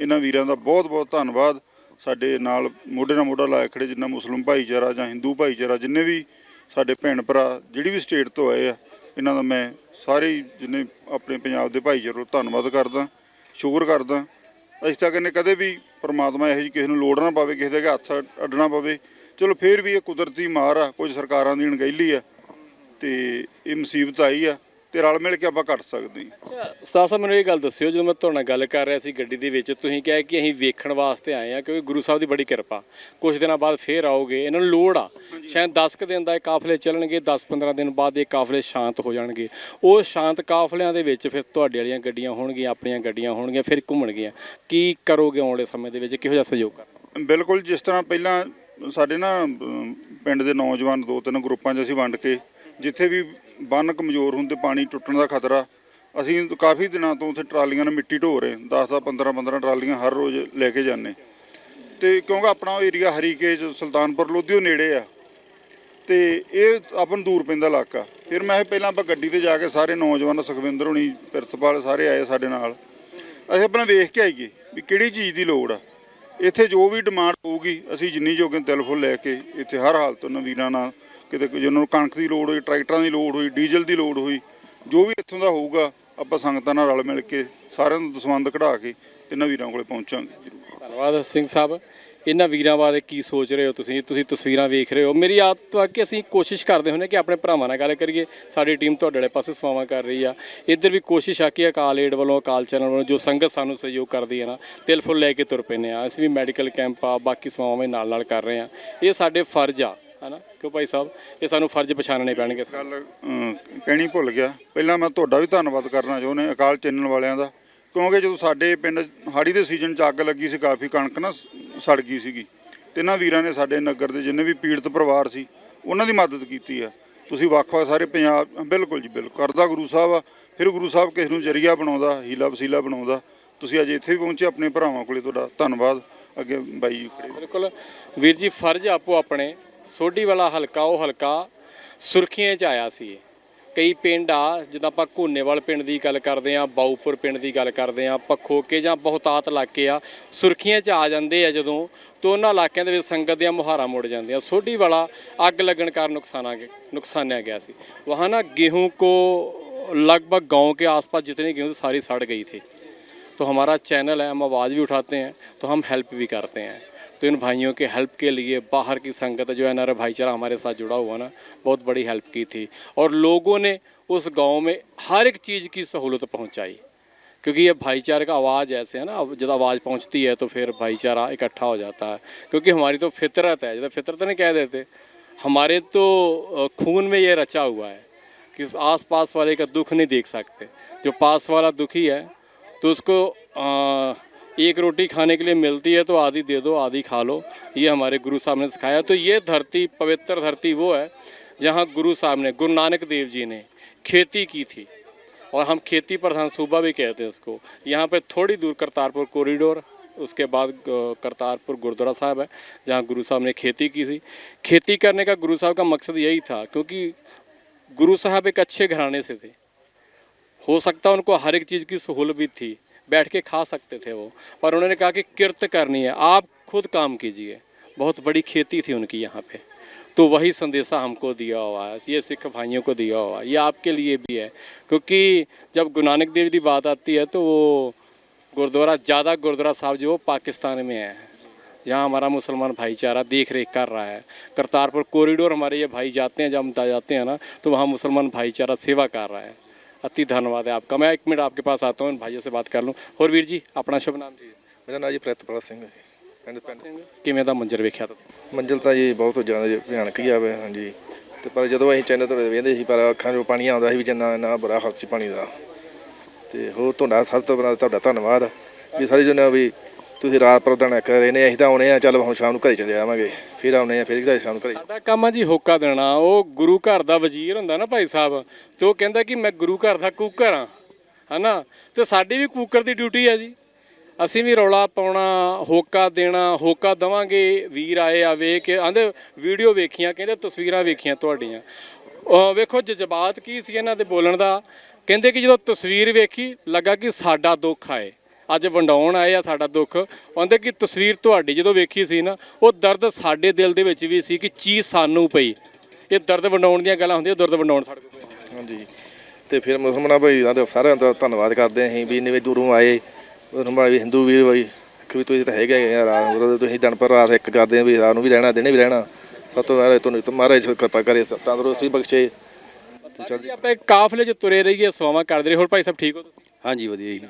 ਇਹਨਾਂ ਵੀਰਾਂ ਦਾ ਬਹੁਤ ਬਹੁਤ ਧੰਨਵਾਦ। ਸਾਡੇ ਨਾਲ ਮੋਢੇ ਨਾਲ ਮੋਢਾ ਲਾਇਆ ਖੜੇ ਜਿੰਨਾ ਮੁਸਲਿਮ ਭਾਈਚਾਰਾ ਜਾਂ ਹਿੰਦੂ ਭਾਈਚਾਰਾ, ਜਿੰਨੇ ਵੀ ਸਾਡੇ ਭੈਣ ਭਰਾ, ਜਿਹੜੀ ਵੀ ਸਟੇਟ ਤੋਂ ਆਏ ਆ, ਇਹਨਾਂ ਦਾ ਮੈਂ ਸਾਰੇ ਹੀ ਜਿੰਨੇ ਆਪਣੇ ਪੰਜਾਬ ਦੇ ਭਾਈਚਾਰੇ ਨੂੰ ਧੰਨਵਾਦ ਕਰਦਾ, ਸ਼ੁਕਰ ਕਰਦਾ। ਅਸੀਂ ਤਾਂ ਕਹਿੰਦੇ ਕਦੇ ਵੀ ਪਰਮਾਤਮਾ ਇਹੋ ਜਿਹੀ ਕਿਸੇ ਨੂੰ ਲੋੜ ਨਾ ਪਵੇ, ਕਿਸੇ ਦੇ ਅੱਗੇ ਹੱਥ ਅੱਡਣਾ ਪਵੇ। ਚਲੋ ਫੇਰ ਵੀ ਇਹ ਕੁਦਰਤੀ ਮਾਰ ਆ, ਕੁਝ ਸਰਕਾਰਾਂ ਦੀ ਅਣਗਹਿਲੀ ਆ ਤੇ ਇਹ ਮੁਸੀਬਤ ਆਈ ਆ। ਤੇ ਰਲ ਮਿਲ ਕੇ ਆਪਾਂ ਕੱਟ ਸਕਦੇ ਹਾਂ। ਸਤਾਰ ਸਾਹਿਬ ਮੈਨੂੰ ਇਹ ਗੱਲ ਦੱਸਿਓ ਜਦੋਂ ਮੈਂ ਤੁਹਾਡੇ ਨਾਲ ਗੱਲ ਕਰ ਰਿਹਾ ਸੀ ਗੱਡੀ ਦੇ ਵਿੱਚ ਤੁਸੀਂ ਕਿਹਾ ਕਿ ਅਸੀਂ ਵੇਖਣ ਵਾਸਤੇ ਆਏ ਆ ਕਿਉਂਕਿ ਗੁਰੂ ਸਾਹਿਬ ਦੀ ਬੜੀ ਕਿਰਪਾ। ਕੁਝ ਦਿਨਾਂ ਬਾਅਦ ਫੇਰ ਆਓਗੇ ਇਹਨਾਂ ਨੂੰ ਲੋੜ ਆ। ਸ਼ਾਇਦ 10 ਕੁ ਦਿਨ ਦਾ ਇਹ ਕਾਫਲੇ ਚੱਲਣਗੇ 10-15 ਦਿਨ ਬਾਅਦ ਇਹ ਕਾਫਲੇ ਸ਼ਾਂਤ ਹੋ ਜਾਣਗੇ। ਉਹ ਸ਼ਾਂਤ ਕਾਫਲਿਆਂ ਦੇ ਵਿੱਚ ਫਿਰ ਤੁਹਾਡੇ ਵਾਲੀਆਂ ਗੱਡੀਆਂ ਹੋਣਗੀਆਂ ਆਪਣੀਆਂ ਗੱਡੀਆਂ ਹੋਣਗੀਆਂ ਫਿਰ ਘੁੰਮਣਗੀਆਂ। ਕੀ ਕਰੋਗੇ ਆਉਣ ਵਾਲੇ ਸਮੇਂ ਦੇ ਵਿੱਚ? ਕਿਹੋ ਜਿਹਾ ਸਹਿਯੋਗ ਕਰ ਬਿਲਕੁਲ ਜਿਸ ਤਰ੍ਹਾਂ ਪਹਿਲਾਂ ਸਾਡੇ ਨਾ ਅਮ, ਪਿੰਡ ਦੇ ਨੌਜਵਾਨ ਦੋ ਤਿੰਨ ਗਰੁੱਪਾਂ 'ਚ ਅਸੀਂ ਵੰਡ ਕੇ ਜਿੱਥੇ ਵੀ ਬੰਨ ਕਮਜ਼ੋਰ ਹੁੰਦੇ, ਪਾਣੀ ਟੁੱਟਣ ਦਾ ਖਤਰਾ। ਅਸੀਂ ਕਾਫੀ ਦਿਨਾਂ ਤੋਂ ਉੱਥੇ ਟਰਾਲੀਆਂ ਨਾਲ ਮਿੱਟੀ ਢੋ ਰਹੇ 10 10 15 15 ਟਰਾਲੀਆਂ ਹਰ ਰੋਜ਼ ਲੈ ਕੇ ਜਾਂਦੇ। ਤੇ ਕਿਉਂਕਿ ਆਪਣਾ ਏਰੀਆ ਹਰੀਕੇ ਚ ਸੁਲਤਾਨਪੁਰ, ਲੋਧੀਓ ਨੇੜੇ ਆ। ਤੇ ਇਹ ਆਪਾਂ ਨੂੰ ਦੂਰ ਪੈਂਦਾ ਇਲਾਕਾ। ਫਿਰ ਮੈਂ ਪਹਿਲਾਂ ਆਪਾਂ ਗੱਡੀ ਤੇ ਜਾ ਕੇ ਸਾਰੇ ਨੌਜਵਾਨ, ਸੁਖਵਿੰਦਰ ਹੋਣੀ ਪ੍ਰਿਤਪਾਲ ਸਾਰੇ ਆਏ ਸਾਡੇ ਨਾਲ। ਅਸੀਂ ਆਪਣਾ ਵੇਖ ਕੇ ਆਈਏ ਵੀ ਕਿਹੜੀ ਚੀਜ਼ ਦੀ ਲੋੜ ਆ। ਇੱਥੇ ਜੋ ਵੀ ਡਿਮਾਂਡ ਹੋਊਗੀ, ਅਸੀਂ ਜਿੰਨੀ ਜੋਗੇ ਦਿਲ ਫੁੱਲ ਲੈ ਕੇ ਇੱਥੇ ਹਰ ਹਾਲਤ ਉਹਨਾਂ ਵੀਰਾਂ ਨਾਲ ਕਿਤੇ ਕੋਈ ਜਿਹਨਾਂ ਨੂੰ ਕਣਕ ਦੀ ਲੋੜ ਹੋਈ, ਟਰੈਕਟਰਾਂ ਦੀ ਲੋੜ ਹੋਈ, ਡੀਜ਼ਲ ਦੀ ਲੋੜ ਹੋਈ, ਜੋ ਵੀ ਇੱਥੋਂ ਦਾ ਹੋਊਗਾ, ਆਪਾਂ ਸੰਗਤਾਂ ਨਾਲ ਰਲ ਮਿਲ ਕੇ ਸਾਰਿਆਂ ਨੂੰ ਦਸਵੰਦ ਕਢਾ ਕੇ ਇਹਨਾਂ ਵੀਰਾਂ ਕੋਲੇ ਪਹੁੰਚਾਂਗੇ ਜ਼ਰੂਰ। ਧੰਨਵਾਦ ਸਿੰਘ ਸਾਹਿਬ। ਇਹਨਾਂ ਵੀਰਾਂ ਬਾਰੇ ਕੀ ਸੋਚ ਰਹੇ ਹੋ ਤੁਸੀਂ? ਤੁਸੀਂ ਤਸਵੀਰਾਂ ਵੇਖ ਰਹੇ ਹੋ। ਮੇਰੀ ਆਦਤ ਆ ਕਿ ਅਸੀਂ ਕੋਸ਼ਿਸ਼ ਕਰਦੇ ਹੁੰਦੇ ਕਿ ਆਪਣੇ ਭਰਾਵਾਂ ਨਾਲ ਗੱਲ ਕਰੀਏ। ਸਾਡੀ ਟੀਮ ਤੁਹਾਡੇ ਵਾਲੇ ਪਾਸੇ ਸੇਵਾਵਾਂ ਕਰ ਰਹੀ ਆ। ਇੱਧਰ ਵੀ ਕੋਸ਼ਿਸ਼ ਆ ਕਿ ਅਕਾਲ ਏਡ ਵੱਲੋਂ, ਅਕਾਲ ਚੈਨਲ ਵੱਲੋਂ ਜੋ ਸੰਗਤ ਸਾਨੂੰ ਸਹਿਯੋਗ ਕਰਦੀ ਹੈ ਨਾ, ਤਿਲ ਫੁੱਲ ਲੈ ਕੇ ਤੁਰ ਪੈਂਦੇ ਆ। ਅਸੀਂ ਵੀ ਮੈਡੀਕਲ ਕੈਂਪ ਆ, ਬਾਕੀ ਸੇਵਾਵਾਂ ਵੀ ਨਾਲ ਨਾਲ ਕਰ ਰਹੇ ਆ। ਇਹ ਸਾਡੇ ਫਰਜ਼ ਆ। ਹਨਾ? ਕਿਉਂ ਭਾਈ ਸਾਹਿਬ? ਇਹ ਸਾਨੂੰ ਫਰਜ਼ ਪਛਾਣਨੇ ਪੈਣਗੇ। ਗੱਲ ਅਮ, ਕਹਿਣੀ ਭੁੱਲ ਗਿਆ। ਪਹਿਲਾਂ ਮੈਂ ਤੁਹਾਡਾ ਵੀ ਧੰਨਵਾਦ ਕਰਨਾ ਚਾਹੁੰਦਾ ਅਕਾਲ ਚੈਨਲ ਵਾਲਿਆਂ ਦਾ। ਕਿਉਂਕਿ ਜਦੋਂ ਸਾਡੇ ਪਿੰਡ ਹਾੜੀ ਦੇ ਸੀਜ਼ਨ 'ਚ ਅੱਗ ਲੱਗੀ ਸੀ ਕਾਫੀ ਕਣਕ ਨਾ ਸ- ਸੜ ਗਈ ਸੀਗੀ। ਤੇ ਇਹਨਾਂ ਵੀਰਾਂ ਨੇ ਸਾਡੇ ਨਗਰ ਦੇ ਜਿੰਨੇ ਵੀ ਪੀੜਤ ਪਰਿਵਾਰ ਸੀ ਉਹਨਾਂ ਦੀ ਮਦਦ ਕੀਤੀ ਆ। ਤੁਸੀਂ ਵੱਖ-ਵੱਖ ਸਾਰੇ ਪੰਜਾਬ ਬਿਲਕੁਲ ਜੀ ਬਿਲਕੁਲ। ਕਰਦਾ ਗੁਰੂ ਸਾਹਿਬ ਆ ਫਿਰ ਗੁਰੂ ਸਾਹਿਬ ਕਿਸ ਨੂੰ ਜਰੀਆ ਬਣਾਉਂਦਾ ਹੀਲਾ ਵਸੀਲਾ ਬਣਾਉਂਦਾ। ਤੁਸੀਂ ਅੱਜ ਇੱਥੇ ਵੀ ਪਹੁੰਚੇ ਆਪਣੇ ਭਰਾਵਾਂ ਕੋਲੇ ਤੁਹਾਡਾ ਧੰਨਵਾਦ। ਅੱਗੇ ਬਾਈ ਜੀ ਖੜੇ ਬਿਲਕੁਲ। ਵੀਰ ਜੀ ਫਰਜ਼ ਆਪੋ ਆਪਣੇ ਸੋਢੀ ਵਾਲਾ ਹਲਕਾ ਉਹ ਹਲਕਾ ਸੁਰਖੀਆਂ 'ਚ ਆਇਆ ਸੀ ਇਹ। ਕਈ ਪਿੰਡ ਆ ਜਿੱਦਾਂ ਆਪਾਂ ਘੋਨੇਵਾਲ ਪਿੰਡ ਦੀ ਗੱਲ ਕਰਦੇ ਆ ਬਾਊਪੁਰ ਪਿੰਡ ਦੀ ਗੱਲ ਕਰਦੇ ਆ ਪਖੋਕੇ ਜਾਂ ਬਹੁਤਾਤ ਇਲਾਕੇ ਆ ਸੁਰਖੀਆਂ 'ਚ ਆ ਜਾਂਦੇ ਆ ਜਦੋਂ ਤੋਂ ਉਹਨਾਂ ਇਲਾਕਿਆਂ ਦੇ ਵਿੱਚ ਸੰਗਤ ਦੀਆਂ ਮੁਹਾਰਾਂ ਮੁੜ ਜਾਂਦੀਆਂ ਸੋਢੀ ਵਾਲਾ ਅੱਗ ਲੱਗਣ ਕਾਰਨ ਨੁਕਸਾਨਾ ਨੁਕਸਾਨਿਆ ਗਿਆ ਸੀ ਵਹਾਂ ਨਾ गेहूं को लगभग गांव के आसपास जितनी गेहूं थी, सारी सड़ गई थी तो हमारा चैनल है हम आवाज़ भी उठाते हैं तो हम हेल्प भी करते हैं तो इन भाइयों के हेल्प के लिए बाहर की संगत जो है एन भाईचारा हमारे साथ जुड़ा हुआ ना बहुत बड़ी हेल्प की थी। और लोगों ने उस गाँव में हर एक चीज़ की सहूलत पहुंचाई। क्योंकि ये भाईचारे का आवाज़ ऐसे है ना अब जब आवाज़ पहुँचती है तो फिर भाईचारा इकट्ठा हो जाता है। क्योंकि हमारी तो फितरत है जब फितरत नहीं कह देते हमारे तो खून में ये रचा हुआ है कि आस पास वाले का दुख नहीं देख सकते। जो पास वाला दुखी है तो उसको अ, एक रोटी खाने के लिए मिलती है तो आधी दे दो, आधी खा लो। ये हमारे गुरु साहब ने सिखाया। तो ये धरती, पवित्र धरती वो है, जहाँ गुरु साहब ने, गुरु नानक देव जी ने खेती की थी। और हम खेती प्रधान सूबा भी कहते हैं इसको। यहाँ पे थोड़ी दूर करतारपुर कॉरिडोर उसके बाद करतारपुर गुरुद्वारा साहब है, जहाँ गुरु साहब ने खेती की थी। खेती करने का गुरु साहब का मकसद यही था, क्योंकि गुरु साहब एक अच्छे घराने से थे। हो सकता उनको हर एक चीज़ की सहूलत भी थी बैठ के खा सकते थे वो। पर उन्होंने कहा कि किरत करनी है, आप खुद काम कीजिए। बहुत बड़ी खेती थी उनकी यहाँ पे। तो वही संदेशा हमको दिया हुआ है, ये सिख भाइयों को दिया हुआ है, ये आपके लिए भी है। क्योंकि जब गुरु नानक देव की बात आती है तो वो गुरुद्वारा, ज़्यादा गुरुद्वारा साहब जो पाकिस्तान में है। जहाँ हमारा मुसलमान भाईचारा देख रेख कर रहा है। करतारपुर कॉरिडोर हमारे ये भाई जाते हैं, जब हम जाते हैं ना तो वहाँ मुसलमान भाईचारा सेवा कर रहा है। अति धन्यवाद है आपका मैं एक मिनट आपके पास आता हूँ इन भाइयों से बात कर लूँ और ਵੀਰ ਜੀ ਆਪਣਾ ਸ਼ੁਭ ਨਾਮ ਜੀ ਮੇਰਾ ਨਾਂ ਜੀ ਪ੍ਰਿਤਪਾਲ ਸਿੰਘ ਹੈ ਜੀ ਪਿੰਡ ਪਿੰਡ ਕਿਵੇਂ ਦਾ ਮੰਜ਼ਰ ਵੇਖਿਆ ਤੁਸੀਂ ਮੰਜ਼ਿਲ ਤਾਂ ਜੀ ਬਹੁਤ ਜ਼ਿਆਦਾ ਜੀ ਭਿਆਨਕ ਹੀ ਆਵੇ ਹਾਂਜੀ ਤੇ ਪਰ ਜਦੋਂ ਅਸੀਂ ਚੈਨਲ ਤੋਂ ਵੇਖਦੇ ਸੀ ਪਰ ਅੱਖਾਂ 'ਚੋਂ ਪਾਣੀ ਆਉਂਦਾ ਸੀ ਵੀ ਜਿੰਨਾ ਨਾ ਬੁਰਾ ਹਾਲ ਸੀ ਪਾਣੀ ਦਾ ਤੇ ਹੋਰ ਤੁਹਾਡਾ ਸਭ ਤੋਂ ਪਹਿਲਾਂ ਤੁਹਾਡਾ ਧੰਨਵਾਦ ਵੀ ਸਾਰੇ ਜਣੇ ਵੀ ਤੁਸੀਂ ਰਾਤ ਪ੍ਰਦਨ ਕਰ ਰਹੇ ਨੇ, ਅਸੀਂ ਤਾਂ ਆਉਣੇ ਆ, ਚੱਲ ਹੁਣ ਸ਼ਾਮ ਨੂੰ ਘਰੇ ਚਲੇ ਜਾਵਾਂਗੇ ਫਿਰ ਆਉਣੇ ਆ, ਫਿਰ ਸ਼ਾਮ ਨੂੰ ਘਰੇ। ਸਾਡਾ ਕੰਮ ਆ ਜੀ ਹੋਕਾ ਦੇਣਾ। ਉਹ ਗੁਰੂ ਘਰ ਦਾ ਵਜ਼ੀਰ ਹੁੰਦਾ ਨਾ ਭਾਈ ਸਾਹਿਬ, ਤੇ ਉਹ ਕਹਿੰਦਾ ਕਿ ਮੈਂ ਗੁਰੂ ਘਰ ਦਾ ਕੂਕਰ ਆ, ਹਨਾ? ਤੇ ਸਾਡੀ ਵੀ ਕੂਕਰ ਦੀ ਡਿਊਟੀ ਆ ਜੀ। ਅਸੀਂ ਵੀ ਰੌਲਾ ਪਾਉਣਾ, ਹੋਕਾ ਦੇਣਾ, ਹੋਕਾ ਦਵਾਂਗੇ। ਵੀਰ ਆਏ ਆ ਵੇਖ ਕੇ ਆਂਦੇ ਵੀਡੀਓ ਵੇਖੀਆਂ, ਕਹਿੰਦੇ ਤਸਵੀਰਾਂ ਵੇਖੀਆਂ ਤੁਹਾਡੀਆਂ। ਵੇਖੋ ਜਜ਼ਬਾਤ ਕੀ ਸੀ ਇਹਨਾਂ ਦੇ ਬੋਲਣ ਦਾ। ਕਹਿੰਦੇ ਕਿ ਜਦੋਂ ਤਸਵੀਰ ਵੇਖੀ, ਲੱਗਾ ਕਿ ਸਾਡਾ ਦੁੱਖ ਆਏ। ਅੱਜ ਵੰਡਾਉਣ ਆਏ ਆ ਸਾਡਾ ਦੁੱਖ। ਕਹਿੰਦੇ ਕਿ ਤਸਵੀਰ ਤੁਹਾਡੀ ਜਦੋਂ ਵੇਖੀ ਸੀ ਨਾ ਉਹ ਦਰਦ ਸਾਡੇ ਦਿਲ ਦੇ ਵਿੱਚ ਵੀ ਸੀ ਕਿ ਚੀਜ਼ ਸਾਨੂੰ ਪਈ। ਇਹ ਦਰਦ ਵੰਡਾਉਣ ਦੀਆਂ ਗੱਲਾਂ ਹੁੰਦੀਆਂ ਦਰਦ ਵੰਡਾਉਣ ਸਾਡੇ ਕੋਲ। ਹਾਂਜੀ। ਤੇ ਫਿਰ ਮੁਸਲਮਾਨਾਂ ਭਾਈਆਂ ਦਾ ਸਾਰਿਆਂ ਦਾ ਧੰਨਵਾਦ ਕਰਦੇ ਅਸੀਂ ਵੀ ਇੰਨੇ ਦੂਰੋਂ ਆਏ। ਮੁਸਲਮਾਨ ਵੀ ਹਿੰਦੂ ਵੀਰ ਬਾਈ ਕਿ ਵੀ ਤੁਸੀਂ ਤਾਂ ਹੈਗੇ ਆ ਰਾਤ ਨੂੰ ਤੁਸੀਂ ਦਿਨ ਪਰ ਰਾਤ ਇੱਕ ਕਰਦੇ ਆ ਵੀ ਰਾਤ ਨੂੰ ਵੀ ਰਹਿਣਾ ਦਿਨੇ ਵੀ ਰਹਿਣਾ। ਸਭ ਤੋਂ ਪਹਿਲਾਂ ਤੁਹਾਨੂੰ ਤਾਂ ਮਹਾਰਾਜ ਕਿਰਪਾ ਕਰੇ ਸਭ ਤੰਦਰੁਸਤੀ ਬਖਸ਼ੇ। ਤੇ ਚੜ੍ਹਦੀ ਜੀ ਆਪਾਂ ਇੱਕ ਕਾਫਲੇ 'ਚ ਤੁਰੇ ਰਹੀਏ ਸਵਾਵਾਂ ਕਰਦੇ ਰਹੇ। ਹੋਰ ਭਾਈ ਸਾਹਿਬ ਠੀਕ ਹੋ ਤੁਸੀਂ? ਹਾਂਜੀ ਵਧੀਆ ਜੀ।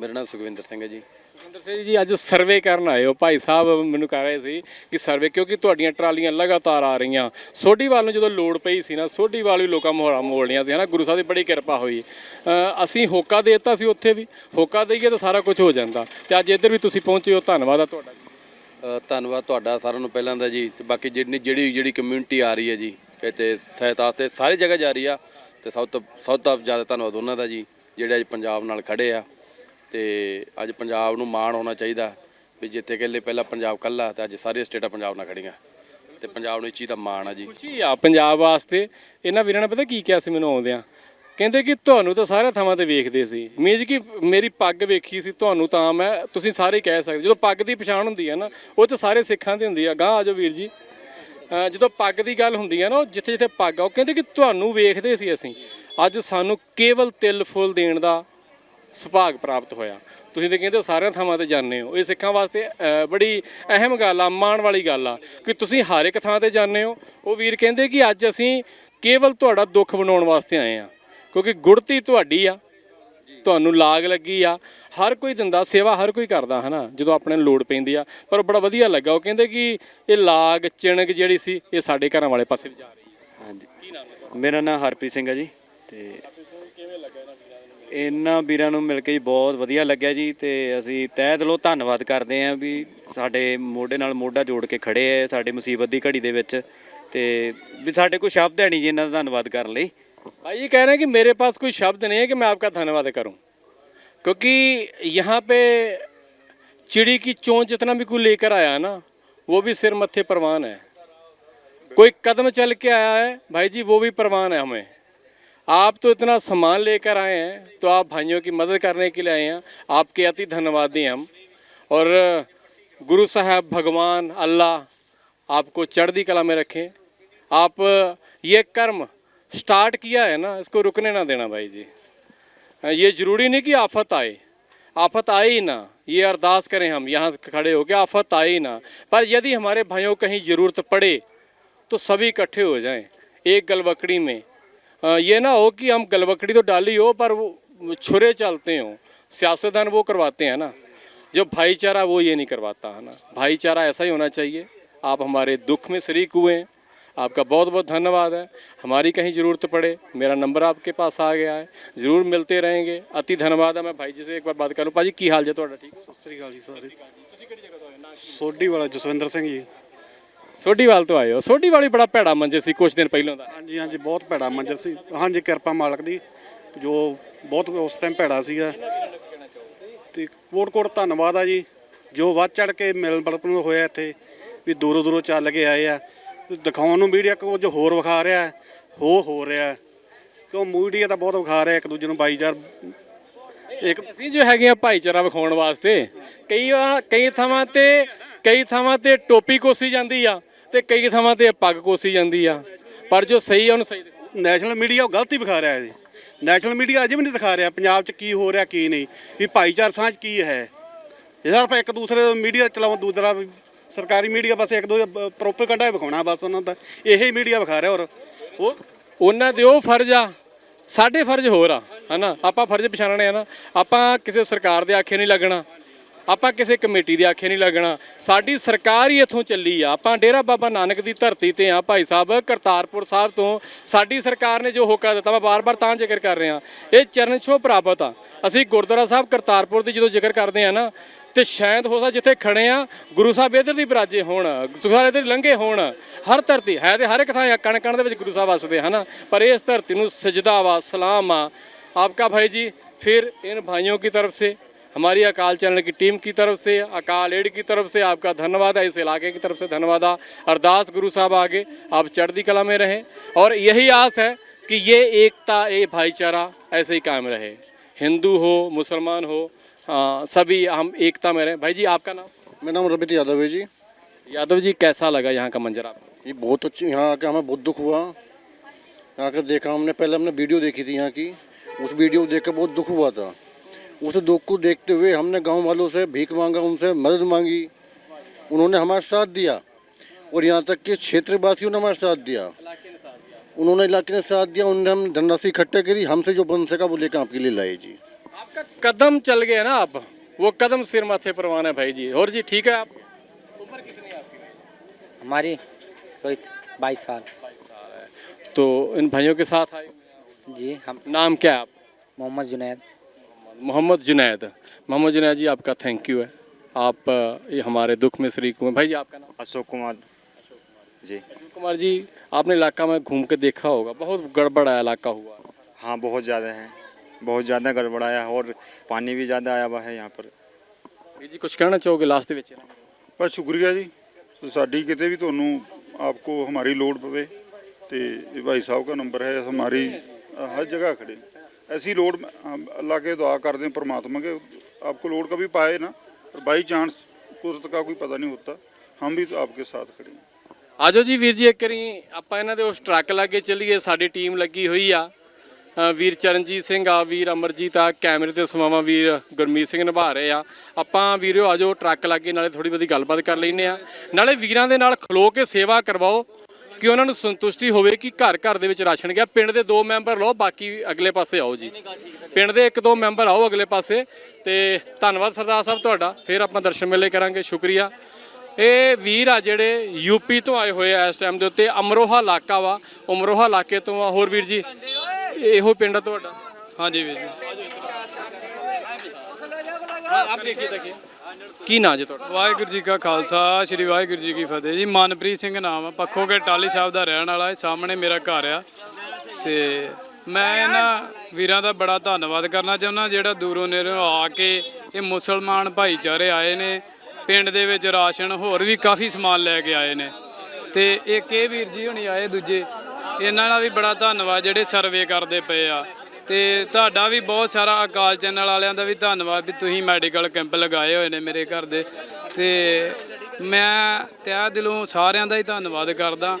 ਮੇਰਾ ਨਾਮ ਸੁਖਵਿੰਦਰ ਸਿੰਘ ਹੈ ਜੀ। ਸੁਖਿੰਦਰ ਸਿੰਘ ਜੀ ਅੱਜ ਸਰਵੇ ਕਰਨ ਆਏ ਹੋ। ਭਾਈ ਸਾਹਿਬ ਮੈਨੂੰ ਕਹਿ ਰਹੇ ਸੀ ਕਿ ਸਰਵੇ ਕਿਉਂਕਿ ਤੁਹਾਡੀਆਂ ਟਰਾਲੀਆਂ ਲਗਾਤਾਰ ਆ ਰਹੀਆਂ। ਸੋਢੀਵਾਲ ਨੂੰ ਜਦੋਂ ਲੋੜ ਪਈ ਸੀ ਨਾ ਸੋਢੀਵਾਲ ਵੀ ਲੋਕਾਂ ਮੋਹਰਾ ਮੋੜਨੀਆਂ ਸੀ ਹਨਾ? ਗੁਰੂ ਸਾਹਿਬ ਦੀ ਬੜੀ ਕਿਰਪਾ ਹੋਈ। ਅ, ਅਸੀਂ ਹੋਕਾ ਦੇਤਾ ਸੀ ਉੱਥੇ ਵੀ। ਹੋਕਾ ਦੇਈਏ ਤਾਂ ਸਾਰਾ ਕੁਝ ਹੋ ਜਾਂਦਾ। ਤੇ ਅੱਜ ਇੱਧਰ ਵੀ ਤੁਸੀਂ ਪਹੁੰਚੇ ਹੋ। ਧੰਨਵਾਦ ਆ ਤੁਹਾਡਾ ਜੀ। ਅ, ਧੰਨਵਾਦ ਤੁਹਾਡਾ ਸਾਰਿਆਂ ਨੂੰ ਪਹਿਲਾਂ ਦਾ ਜੀ। ਤੇ ਬਾਕੀ ਜਿਹੜੀ ਜਿਹੜੀ ਜਿਹੜੀ ਕਮਿਊਨਿਟੀ ਆ ਰਹੀ ਹੈ ਜੀ ਇੱਥੇ ਸਹਾਇਤਾ ਵਾਸਤੇ ਸਾਰੀ ਜਗ੍ਹਾ ਜਾ ਰਹੀ ਆ। ਤੇ ਸਭ ਤੋਂ ਸਭ ਤੋਂ ਜ਼ਿਆਦਾ ਧੰਨਵਾਦ ਉਹਨਾਂ ਦਾ ਜੀ ਜਿਹੜੇ ਅੱਜ ਪੰਜਾਬ ਨਾਲ ਖੜੇ ਆ। ਤੇ ਅੱਜ ਪੰਜਾਬ ਨੂੰ ਮਾਣ ਹੋਣਾ ਚਾਹੀਦਾ ਵੀ ਜਿੱਥੇ ਕਹਿੰਦੇ ਪਹਿਲਾਂ ਪੰਜਾਬ ਕੱਲਾ ਤੇ ਅੱਜ ਸਾਰੀਆਂ ਸਟੇਟਾਂ ਪੰਜਾਬ ਨਾਲ ਖੜੀਆਂ ਤੇ ਪੰਜਾਬ ਨੂੰ ਇਹ ਚੀਜ਼ ਦਾ ਮਾਣ ਆ ਜੀ। ਖੁਸ਼ੀ ਆ ਪੰਜਾਬ ਵਾਸਤੇ। ਇਹਨਾਂ ਵੀਰਾਂ ਨੇ ਪਤਾ ਕੀ ਕਿਹਾ ਸੀ ਮੈਨੂੰ ਆਉਂਦਿਆਂ? ਕਹਿੰਦੇ ਕਿ ਤੁਹਾਨੂੰ ਤਾਂ ਸਾਰੇ ਥਾਵਾਂ ਤੇ ਵੇਖਦੇ ਸੀ। ਮੀਨਸ ਕਿ ਮੇਰੀ ਪੱਗ ਵੇਖੀ ਸੀ, ਤੁਹਾਨੂੰ ਤਾਂ ਮੈਂ, ਤੁਸੀਂ ਸਾਰੇ ਕਹਿ ਸਕਦੇ ਜਦੋਂ ਪੱਗ ਦੀ ਪਛਾਣ ਹੁੰਦੀ ਹੈ ਨਾ, ਉਹ ਤਾਂ ਸਾਰੇ ਸਿੱਖਾਂ ਦੀ ਹੁੰਦੀ ਆ। ਗਾਂ ਆਜੋ ਵੀਰ ਜੀ। ਜਦੋਂ ਪੱਗ ਦੀ ਗੱਲ ਹੁੰਦੀ ਹੈ ਨਾ, ਉਹ ਜਿੱਥੇ ਜਿੱਥੇ ਪੱਗ ਆ, ਉਹ ਕਹਿੰਦੇ ਕਿ ਤੁਹਾਨੂੰ ਵੇਖਦੇ ਸੀ ਅਸੀਂ। ਅੱਜ ਸਾਨੂੰ ਕੇਵਲ ਤਿਲ ਫੁੱਲ ਦੇਣ ਦਾ ਸੁਭਾਗ ਪ੍ਰਾਪਤ ਹੋਇਆ। ਤੁਸੀਂ ਤਾਂ ਕਹਿੰਦੇ ਹੋ ਸਾਰਿਆਂ ਥਾਵਾਂ ਤੇ ਜਾਂਦੇ ਹੋ। ਇਹ ਸਿੱਖਾਂ ਵਾਸਤੇ ਬੜੀ ਅਹਿਮ ਗੱਲ ਆ ਮਾਣ ਵਾਲੀ ਗੱਲ ਆ ਕਿ ਤੁਸੀਂ ਹਰ ਇੱਕ ਥਾਂ ਤੇ ਜਾਂਦੇ ਹੋ। ਉਹ ਵੀਰ ਕਹਿੰਦੇ ਕਿ ਅੱਜ ਅਸੀਂ ਕੇਵਲ ਤੁਹਾਡਾ ਦੁੱਖ ਵੰਡਾਉਣ ਵਾਸਤੇ ਆਏ ਆ ਕਿਉਂਕਿ ਗੁੜਤੀ ਤੁਹਾਡੀ ਆ ਤੁਹਾਨੂੰ ਲਾਗ ਲੱਗੀ ਆ। ਹਰ ਕੋਈ ਦਿੰਦਾ ਸੇਵਾ ਹਰ ਕੋਈ ਕਰਦਾ ਹਨਾ? ਜਦੋਂ ਆਪਣੇ ਨੂੰ ਲੋੜ ਪੈਂਦੀ ਆ। ਪਰ ਬੜਾ ਵਧੀਆ ਲੱਗਾ। ਉਹ ਕਹਿੰਦੇ ਕਿ ਇਹ ਲਾਗ ਚਿਣਗ ਜਿਹੜੀ ਸੀ ਇਹ ਸਾਡੇ ਘਰਾਂ ਵਾਲੇ ਪਾਸੇ ਵੀ ਜਾ ਰਹੀ ਹੈ ਹਾਂਜੀ ਮੇਰਾ ਨਾਮ ਹਰਪ੍ਰੀਤ ਸਿੰਘ ਹੈ ਜੀ ਤੇ ਇਹਨਾਂ ਵੀਰਾਂ ਨੂੰ ਮਿਲ ਕੇ ਜੀ ਬਹੁਤ ਵਧੀਆ ਲੱਗਿਆ ਜੀ ਤੇ ਅਸੀਂ ਤਹਿ ਦਿਲੋਂ ਧੰਨਵਾਦ ਕਰਦੇ ਆਂ ਵੀ ਸਾਡੇ ਮੋਢੇ ਨਾਲ ਮੋਢਾ ਜੋੜ ਕੇ ਖੜੇ ਐ ਸਾਡੇ ਮੁਸੀਬਤ ਦੀ ਘੜੀ ਦੇ ਵਿੱਚ ਤੇ ਵੀ ਸਾਡੇ ਕੋਈ ਸ਼ਬਦ ਹੈ ਨਹੀਂ ਜੀ ਇਹਨਾਂ ਦਾ ਧੰਨਵਾਦ ਕਰਨ ਲਈ भाई ये कह रहे हैं कि मेरे पास कोई शब्द नहीं है कि मैं आपका धन्यवाद करूं क्योंकि यहाँ पे चिड़ी की चोंच जितना भी कोई लेकर आया है ना वो भी सिर मत्थे परवान है कोई कदम चल के आया है भाई जी वो भी परवान है हमें आप तो इतना सामान लेकर आए हैं तो आप भाइयों की मदद करने के लिए आए हैं। आपके अति धन्यवादी हम। और, गुरु साहब, भगवान, अल्लाह, आपको चढ़ती कला में रखें। आप, ये कर्म स्टार्ट किया है ना, इसको रुकने ना देना भाई जी। ये ज़रूरी नहीं कि आफत आए। आफत आए ही ना। ये अरदास करें हम, यहाँ खड़े हो के आफत आए ही ना। पर यदि हमारे भाइयों कहीं ज़रूरत पड़े तो सभी इकट्ठे हो जाएँ, एक गलवकड़ी में। ये ना हो कि हम गलवकड़ी तो डाली हो पर वो छुरे चलते हों सियासतदान वो करवाते हैं ना जो भाईचारा वो ये नहीं करवाता है ना भाईचारा ऐसा ही होना चाहिए आप हमारे दुख में शरीक हुए हैं आपका बहुत बहुत धन्यवाद है हमारी कहीं ज़रूरत पड़े मेरा नंबर आपके पास आ गया है ज़रूर मिलते रहेंगे अति धन्यवाद है मैं भाई जी से एक बार बात करूँ भाजी की हाल है ਤੁਹਾਡਾ ਠੀਕ ਸਤਿ ਸ੍ਰੀ ਅਕਾਲ ਜੀ ਸਾਰੇ ਸੋਢੀ ਵਾਲਾ ਜਸਵਿੰਦਰ ਸਿੰਘ ਜੀ ਸੋਢੀਵਾਲ ਤੋਂ ਆਏ ਹੋ। ਸੋਢੀਵਾਲੀ ਬੜਾ ਭੈੜਾ ਮੰਜੇ ਸੀ ਕੁਝ ਦਿਨ ਪਹਿਲਾਂ ਦਾ। ਹਾਂਜੀ ਹਾਂਜੀ ਬਹੁਤ ਭੈੜਾ ਮੰਜ਼ਰ ਸੀ। ਹਾਂਜੀ ਕਿਰਪਾ ਮਾਲਕ ਦੀ ਜੋ ਬਹੁਤ ਉਸ ਟਾਈਮ ਭੈੜਾ ਸੀਗਾ। ਤੇ ਕੋਟ ਕੋਟ ਧੰਨਵਾਦ ਆ ਜੀ। ਜੋ ਵੱਧ ਚੜ ਕੇ ਮਿਲ ਬਲਪਨ ਹੋਇਆ ਇੱਥੇ ਵੀ ਦੂਰੋਂ ਦੂਰੋਂ ਚੱਲ ਕੇ ਆਏ ਆ। ਤੇ ਦਿਖਾਉਣ ਨੂੰ ਮੀਡੀਆ ਕੁਝ ਹੋਰ ਵਿਖਾ ਰਿਹਾ ਹੈ, ਹੋ ਹੋ ਰਿਹਾ ਹੈ। ਕਿਉਂ ਮੀਡੀਆ ਤਾਂ ਬਹੁਤ ਵਿਖਾ ਰਿਹਾ ਇੱਕ ਦੂਜੇ ਨੂੰ ਬਾਈਚਾਰ ਇੱਕ ਅਸੀਂ ਜੋ ਹੈਗੇ ਆ ਭਾਈਚਾਰਾ ਵਿਖਾਉਣ ਵਾਸਤੇ ਕਈ ਵਾਰ ਕਈ ਥਾਵਾਂ ਤੇ ਕਈ ਥਾਵਾਂ ਤੇ ਟੋਪੀ ਕੋਸੀ ਜਾਂਦੀ ਆ। ਤੇ ਕਈ ਥਾਵਾਂ ਤੇ ਪੱਗ ਕੋਸੀ ਜਾਂਦੀ ਆ। ਪਰ ਜੋ ਸਹੀ ਆ ਉਹਨੂੰ ਸਹੀ ਦਿਖਾਓ। ਨੈਸ਼ਨਲ ਮੀਡੀਆ ਉਹ ਗਲਤੀ ਵਿਖਾ ਰਿਹਾ ਹੈ ਜੀ। ਨੈਸ਼ਨਲ ਮੀਡੀਆ ਅਜੇ ਵੀ ਨਹੀਂ ਦਿਖਾ ਰਿਹਾ ਪੰਜਾਬ 'ਚ ਕੀ ਹੋ ਰਿਹਾ ਕੀ ਨਹੀਂ। ਵੀ ਭਾਈਚਾਰ ਸਾਂਝ ਕੀ ਹੈ। ਇਹ ਸਿਰਫ ਇੱਕ ਦੂਸਰੇ ਮੀਡੀਆ ਚਲਾਉਣ ਦੂਸਰਾ ਵੀ ਸਰਕਾਰੀ ਮੀਡੀਆ ਬਸ ਇੱਕ ਦੋ ਪ੍ਰੋਪੇਗੈਂਡਾ ਹੀ ਵਿਖਾਉਣਾ ਬਸ ਉਹਨਾਂ ਦਾ। ਇਹੀ ਮੀਡੀਆ ਵਿਖਾ ਰਿਹਾ ਔਰ ਉਹ ਉਹਨਾਂ ਦੇ ਉਹ ਫਰਜ਼ ਆ ਸਾਡੇ ਫਰਜ਼ ਹੋਰ ਆ ਹਨਾ? ਆਪਾਂ ਫਰਜ਼ ਪਛਾਣਨੇ ਆ ਨਾ। ਆਪਾਂ ਕਿਸੇ ਸਰਕਾਰ ਦੇ ਆਖੇ ਨਹੀਂ ਲੱਗਣਾ। ਆਪਾਂ ਕਿਸੇ ਕਮੇਟੀ ਦੇ ਆਖੇ ਨਹੀਂ ਲੱਗਣਾ। ਸਾਡੀ ਸਰਕਾਰ ਹੀ ਇੱਥੋਂ ਚੱਲੀ ਆ। ਆਪਾਂ ਡੇਰਾ ਬਾਬਾ ਨਾਨਕ ਦੀ ਧਰਤੀ ਤੇ ਆ ਭਾਈ ਸਾਹਿਬ, ਕਰਤਾਰਪੁਰ ਸਾਹਿਬ ਤੋਂ। ਸਾਡੀ ਸਰਕਾਰ ਨੇ ਜੋ ਹੋਕਾ ਦਿੱਤਾ, ਮੈਂ ਬਾਰ-ਬਾਰ ਤਾਂ ਜ਼ਿਕਰ ਕਰ ਰਿਹਾ। ਇਹ ਚਰਨ ਛੋਹ ਪ੍ਰਾਪਤ ਆ। ਅਸੀਂ ਗੁਰਦੁਆਰਾ ਸਾਹਿਬ, ਕਰਤਾਰਪੁਰ ਦੀ ਜਦੋਂ ਜ਼ਿਕਰ ਕਰਦੇ ਆ ਨਾ, ਤੇ ਸ਼ਾਇਦ ਹੋ ਸਕਦਾ ਜਿੱਥੇ ਖੜੇ ਆ, ਗੁਰੂ ਸਾਹਿਬ ਇਧਰ ਦੀ ਬਰਾਜੇ ਹੋਣ ਸੁਖਾਰੇ ਦੇ ਲੰਘੇ ਹੋਣ। ਹਰ ਧਰਤੀ, ਹੈ ਤੇ ਹਰ ਇੱਕ ਥਾਂ ਕਣ ਕਣ ਦੇ ਵਿੱਚ ਗੁਰੂ ਸਾਹਿਬ ਵਸਦੇ ਹਨ? ਪਰ ਇਸ ਧਰਤੀ ਨੂੰ ਸਜਦਾ ਵਾ, ਸਲਾਮ ਆ। ਆਪਕਾ ਭਾਈ ਜੀ, ਫਿਰ ਇਨ ਭਾਈਓ ਕੀ ਤਰਫ ਸੇ हमारी अकाल चैनल की टीम की तरफ़ से अकाल एड की तरफ़ से आपका धन्यवाद है इस इलाके की तरफ़ से धन्यवाद अरदास गुरु साहब आगे आप चढ़ती कला में रहें। और यही आस है कि ये एकता ये भाईचारा ऐसे ही कायम रहे। हिंदू हो मुसलमान हो आ, सभी हम एकता में रहें। भाई जी आपका नाम? मेरा नाम रबित यादव है जी। यादव जी कैसा लगा यहाँ का मंजर आपको? ये बहुत अच्छी यहाँ आके हमें बहुत दुख हुआ। यहाँ देखा हमने पहले हमने वीडियो देखी थी यहाँ की। उस वीडियो देख कर बहुत दुख हुआ था। उस दुख को देखते हुए हमने गाँव वालों से भीख मांगा उनसे मदद मांगी। उन्होंने हमारा साथ दिया और यहाँ तक कि क्षेत्रवासियों ने हमारा साथ दिया। उन्होंने इलाके ने साथ दिया उन्होंने हम धनराशि इकट्ठा करी हमसे जो बन सका वो लेकर आपके लिए लाए जी। आपका कदम चल गया ना आप वो कदम सिर माथे परवान है भाई जी। और जी ठीक है आप? उम्र कितनी है आपकी हमारी कोई बाईस साल। तो इन भाइयों के साथ आए जी हम नाम क्या है आप? मोहम्मद जुनैद। मोहम्मद जुनैद मोहम्मद जुनैद जी आपका थैंक यू है आप ये हमारे दुख में शरीक हुए भाई जी आपका नाम अशोक कुमार जी अशोक कुमार जी आपने इलाका में घूम के देखा होगा बहुत गड़बड़ा इलाका हुआ हाँ बहुत ज़्यादा है बहुत ज़्यादा गड़बड़ाया है और पानी भी ज़्यादा आया हुआ है यहाँ पर ਵੀਰ ਜੀ ਕੁਝ ਕਹਿਣਾ ਚਾਹੋਗੇ ਲਾਸਟ ਦੇ ਵਿੱਚ ਬਸ ਸ਼ੁਕਰੀਆ ਜੀ ਤੇ ਸਾਡੀ ਕਿਤੇ ਵੀ ਤੁਹਾਨੂੰ ਆਪਕੋ ਹਮਾਰੀ ਲੋੜ ਪਵੇ ਤੇ ਇਹ ਭਾਈ ਸਾਹਿਬ ਦਾ ਨੰਬਰ ਹੈ ਹਮਾਰੀ हर जगह खड़े ऐसी लोड हम अल्लाह के दुआ करते हैं परमात्मा के आपको लोड कभी पाए ना पर बाई चांस कुदरत का कोई पता नहीं होता हम भी तो आपके साथ खड़े हैं ਆਜੋ ਜੀ ਵੀਰ ਜੀ ਇੱਕ ਵਾਰੀ ਆਪਾਂ ਇਹਨਾਂ ਦੇ ਉਸ ਟਰੱਕ ਲਾਗੇ ਚੱਲੀਏ ਸਾਡੀ ਟੀਮ ਲੱਗੀ ਹੋਈ ਆ ਅ, ਵੀਰ ਚਰਨਜੀਤ ਸਿੰਘ ਆ ਵੀਰ ਅਮਰਜੀਤ ਆ ਕੈਮਰੇ ਤੇ ਸਮਾਵਾ ਵੀਰ ਗੁਰਮੀਤ ਸਿੰਘ ਨਿਭਾ ਰਹੇ ਆ ਆਪਾਂ ਵੀਰਿਓ ਆਜੋ ਟਰੱਕ ਲਾਗੇ ਨਾਲੇ ਥੋੜੀ ਬਹੁਤੀ ਗੱਲਬਾਤ ਕਰ ਲੈਨੇ ਆ ਨਾਲੇ ਵੀਰਾਂ ਦੇ ਨਾਲ ਖਲੋ ਕੇ ਸੇਵਾ ਕਰਵਾਓ ਕਿ ਉਹਨਾਂ ਨੂੰ ਸੰਤੁਸ਼ਟੀ ਹੋਵੇ ਕਿ ਘਰ ਘਰ ਦੇ ਵਿੱਚ ਰਾਸ਼ਨ ਗਿਆ। ਪਿੰਡ ਦੇ ਦੋ ਮੈਂਬਰ ਲਓ, ਬਾਕੀ ਅਗਲੇ ਪਾਸੇ ਆਓ ਜੀ। ਪਿੰਡ ਦੇ ਇੱਕ ਦੋ ਮੈਂਬਰ ਆਓ ਅਗਲੇ ਪਾਸੇ ਤੇ ਧੰਨਵਾਦ ਸਰਦਾਰ ਸਾਹਿਬ ਤੁਹਾਡਾ। ਫਿਰ ਆਪਾਂ ਦਰਸ਼ਨ ਮੇਲੇ ਕਰਾਂਗੇ, ਸ਼ੁਕਰੀਆ। ਇਹ ਵੀਰ ਆ ਜਿਹੜੇ ਯੂਪੀ ਤੋਂ ਆਏ ਹੋਏ ਆ ਇਸ ਟਾਈਮ ਦੇ ਉੱਤੇ, ਅਮਰੋਹਾ ਇਲਾਕਾ ਵਾ। ਅਮਰੋਹਾ ਇਲਾਕੇ ਤੋਂ ਆ। ਹੋਰ ਵੀਰ ਜੀ, ਇਹੋ ਪਿੰਡ ਆ ਤੁਹਾਡਾ? ਹਾਂਜੀ ਵੀਰ ਜੀ। ਆਪ ਦੇਖੀਏ ਦੇਖੀਏ ਕੀ ਨਾਂ ਜੀ ਤੁਹਾਡਾ? ਵਾਹਿਗੁਰੂ ਜੀ ਕਾ ਖਾਲਸਾ, ਸ੍ਰੀ ਵਾਹਿਗੁਰੂ ਜੀ ਕੀ ਫਤਿਹ ਜੀ। ਮਨਪ੍ਰੀਤ ਸਿੰਘ ਨਾਮ ਆ ਪੱਖੋਗੇ ਟਾਲੀ ਸਾਹਿਬ ਦਾ ਰਹਿਣ ਵਾਲਾ ਹੈ, ਸਾਹਮਣੇ ਮੇਰਾ ਘਰ ਆ। ਤੇ ਮੈਂ ਇਹਨਾਂ ਵੀਰਾਂ ਦਾ ਬੜਾ ਧੰਨਵਾਦ ਕਰਨਾ ਚਾਹੁੰਦਾ, ਜਿਹੜਾ ਦੂਰੋਂ ਨੇੜੋਂ ਆ ਕੇ ਇਹ ਮੁਸਲਮਾਨ ਭਾਈਚਾਰੇ ਆਏ ਨੇ, ਪਿੰਡ ਦੇ ਵਿੱਚ ਰਾਸ਼ਨ, ਹੋਰ ਵੀ ਕਾਫੀ ਸਮਾਨ ਲੈ ਕੇ ਆਏ ਨੇ। ਤੇ ਇੱਕ ਇਹ ਵੀਰ ਜੀ ਹੁਣੀ ਆਏ ਦੂਜੇ, ਇਹਨਾਂ ਦਾ ਵੀ ਬੜਾ ਧੰਨਵਾਦ, ਜਿਹੜੇ ਸਰਵੇ ਕਰਦੇ ਪਏ ਆ। ਤੇ ਤੁਹਾਡਾ ਵੀ ਬਹੁਤ ਸਾਰਾ ਅਕਾਲ ਚੈਨਲ ਵਾਲਿਆਂ ਦਾ ਵੀ ਧੰਨਵਾਦ ਵੀ ਤੁਸੀਂ ਮੈਡੀਕਲ ਕੈਂਪ ਲਗਾਏ ਹੋਏ ਨੇ ਮੇਰੇ ਘਰ ਦੇ। ਤੇ ਮੈਂ ਤਹਿ ਦਿਲੋਂ ਸਾਰਿਆਂ ਦਾ ਹੀ ਧੰਨਵਾਦ ਕਰਦਾ।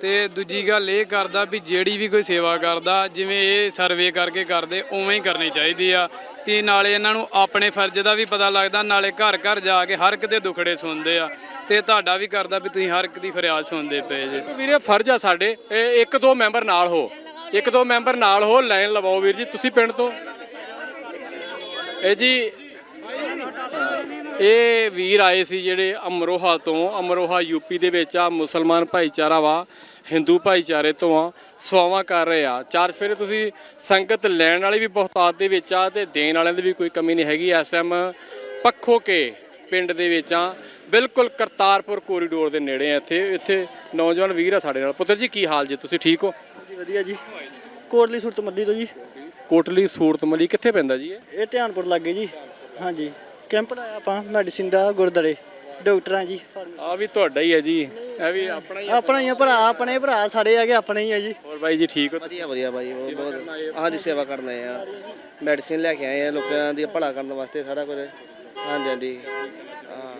ਤੇ ਦੂਜੀ ਗੱਲ ਇਹ ਕਰਦਾ ਵੀ ਜਿਹੜੀ ਵੀ ਕੋਈ ਸੇਵਾ ਕਰਦਾ, ਜਿਵੇਂ ਇਹ ਸਰਵੇ ਕਰਕੇ ਕਰਦੇ, ਉਵੇਂ ਹੀ ਕਰਨੀ ਚਾਹੀਦੀ ਆ। ਕਿ ਨਾਲੇ ਇਹਨਾਂ ਨੂੰ ਆਪਣੇ ਫਰਜ਼ ਦਾ ਵੀ ਪਤਾ ਲੱਗਦਾ, ਨਾਲੇ ਘਰ ਘਰ ਜਾ ਕੇ ਹਰ ਇੱਕ ਦੇ ਦੁਖੜੇ ਸੁਣਦੇ ਆ। ਤੇ ਤੁਹਾਡਾ ਵੀ ਕਰਦਾ ਵੀ ਤੁਸੀਂ ਹਰ ਇੱਕ ਦੀ ਫਰਿਆਦ ਸੁਣਦੇ ਪਏ ਜੇ। ਵੀਰੇ, ਫਰਜ਼ ਆ ਸਾਡੇ ਇੱਕ ਦੋ ਮੈਂਬਰ ਨਾਲ ਹੋ। ਇੱਕ ਦੋ ਮੈਂਬਰ ਨਾਲ ਹੋ ਲਾਈਨ ਲਵਾਓ ਵੀਰ ਜੀ, ਤੁਸੀਂ ਪਿੰਡ ਤੋਂ। ਇਹ ਜੀ, ਇਹ ਵੀਰ ਆਏ ਸੀ ਜਿਹੜੇ ਅਮਰੋਹਾ ਤੋਂ, ਅਮਰੋਹਾ ਯੂਪੀ ਦੇ ਵਿੱਚ ਆ, ਮੁਸਲਮਾਨ ਭਾਈਚਾਰਾ ਵਾ, ਹਿੰਦੂ ਭਾਈਚਾਰੇ ਤੋਂ ਆ, ਸਵਾਵਾਂ ਕਰ ਰਹੇ ਆ। ਚਾਰ ਸਵੇਰੇ ਤੁਸੀਂ ਸੰਗਤ ਲੈਣ ਵਾਲੀ ਵੀ ਬਹੁਤਾਤ ਦੇ ਵਿੱਚ ਆ ਤੇ ਦੇਣ ਵਾਲਿਆਂ ਦੀ ਵੀ ਕੋਈ ਕਮੀ ਨਹੀਂ ਹੈਗੀ। ਇਸ ਟਾਈਮ ਪੱਖੋ ਕੇ ਪਿੰਡ ਦੇ ਵਿੱਚ ਆ, ਬਿਲਕੁਲ ਕਰਤਾਰਪੁਰ ਕੋਰੀਡੋਰ ਦੇ ਨੇੜੇ ਆ ਇੱਥੇ ਇੱਥੇ ਨੌਜਵਾਨ ਵੀਰ ਆ ਸਾਡੇ ਨਾਲ। ਪੁੱਤਰ ਜੀ, ਕੀ ਹਾਲ ਜੀ? ਤੁਸੀਂ ਠੀਕ ਹੋ? ਜੀ ਵਧੀਆ ਜੀ। ਕੋਟਲੀ ਸੁਰਤ ਮੱਦੀ ਤੋਂ ਜੀ। ਕੋਟਲੀ ਸੂਰਤਮਲੀ ਕਿੱਥੇ ਪੈਂਦਾ ਜੀ ਇਹ? ਇਹ ਧਿਆਨਪੁਰ ਲੱਗੇ ਜੀ। ਹਾਂਜੀ। ਕੈਂਪ ਲਾਇਆ ਆਪਾਂ ਮੈਡੀਸਿਨ ਦਾ ਗੁਰਦਾਰੇ ਡਾਕਟਰਾਂ ਜੀ ਆ ਵੀ ਤੁਹਾਡਾ ਹੀ ਹੈ ਜੀ। ਇਹ ਵੀ ਆਪਣਾ ਹੀ ਆਪਣਾ ਹੀ ਆ ਭਰਾ ਆਪਣੇ ਭਰਾ ਸਾਡੇ ਹੈਗੇ ਆਪਣੇ ਹੀ ਆ ਜੀ। ਹੋਰ ਬਾਈ ਜੀ ਠੀਕ ਹੋ? ਵਧੀਆ ਵਧੀਆ ਬਾਈ ਉਹ ਬਹੁਤ ਹਾਂਜੀ ਸੇਵਾ ਕਰਨ ਆਏ ਆ। ਮੈਡੀਸਿਨ ਲੈ ਕੇ ਆਏ ਆ ਲੋਕਾਂ ਦੀ ਭਲਾ ਕਰਨ ਵਾਸਤੇ ਸਾਰਾ ਕੁਝ। ਹਾਂਜੀ ਹਾਂਜੀ। ਹਾਂ।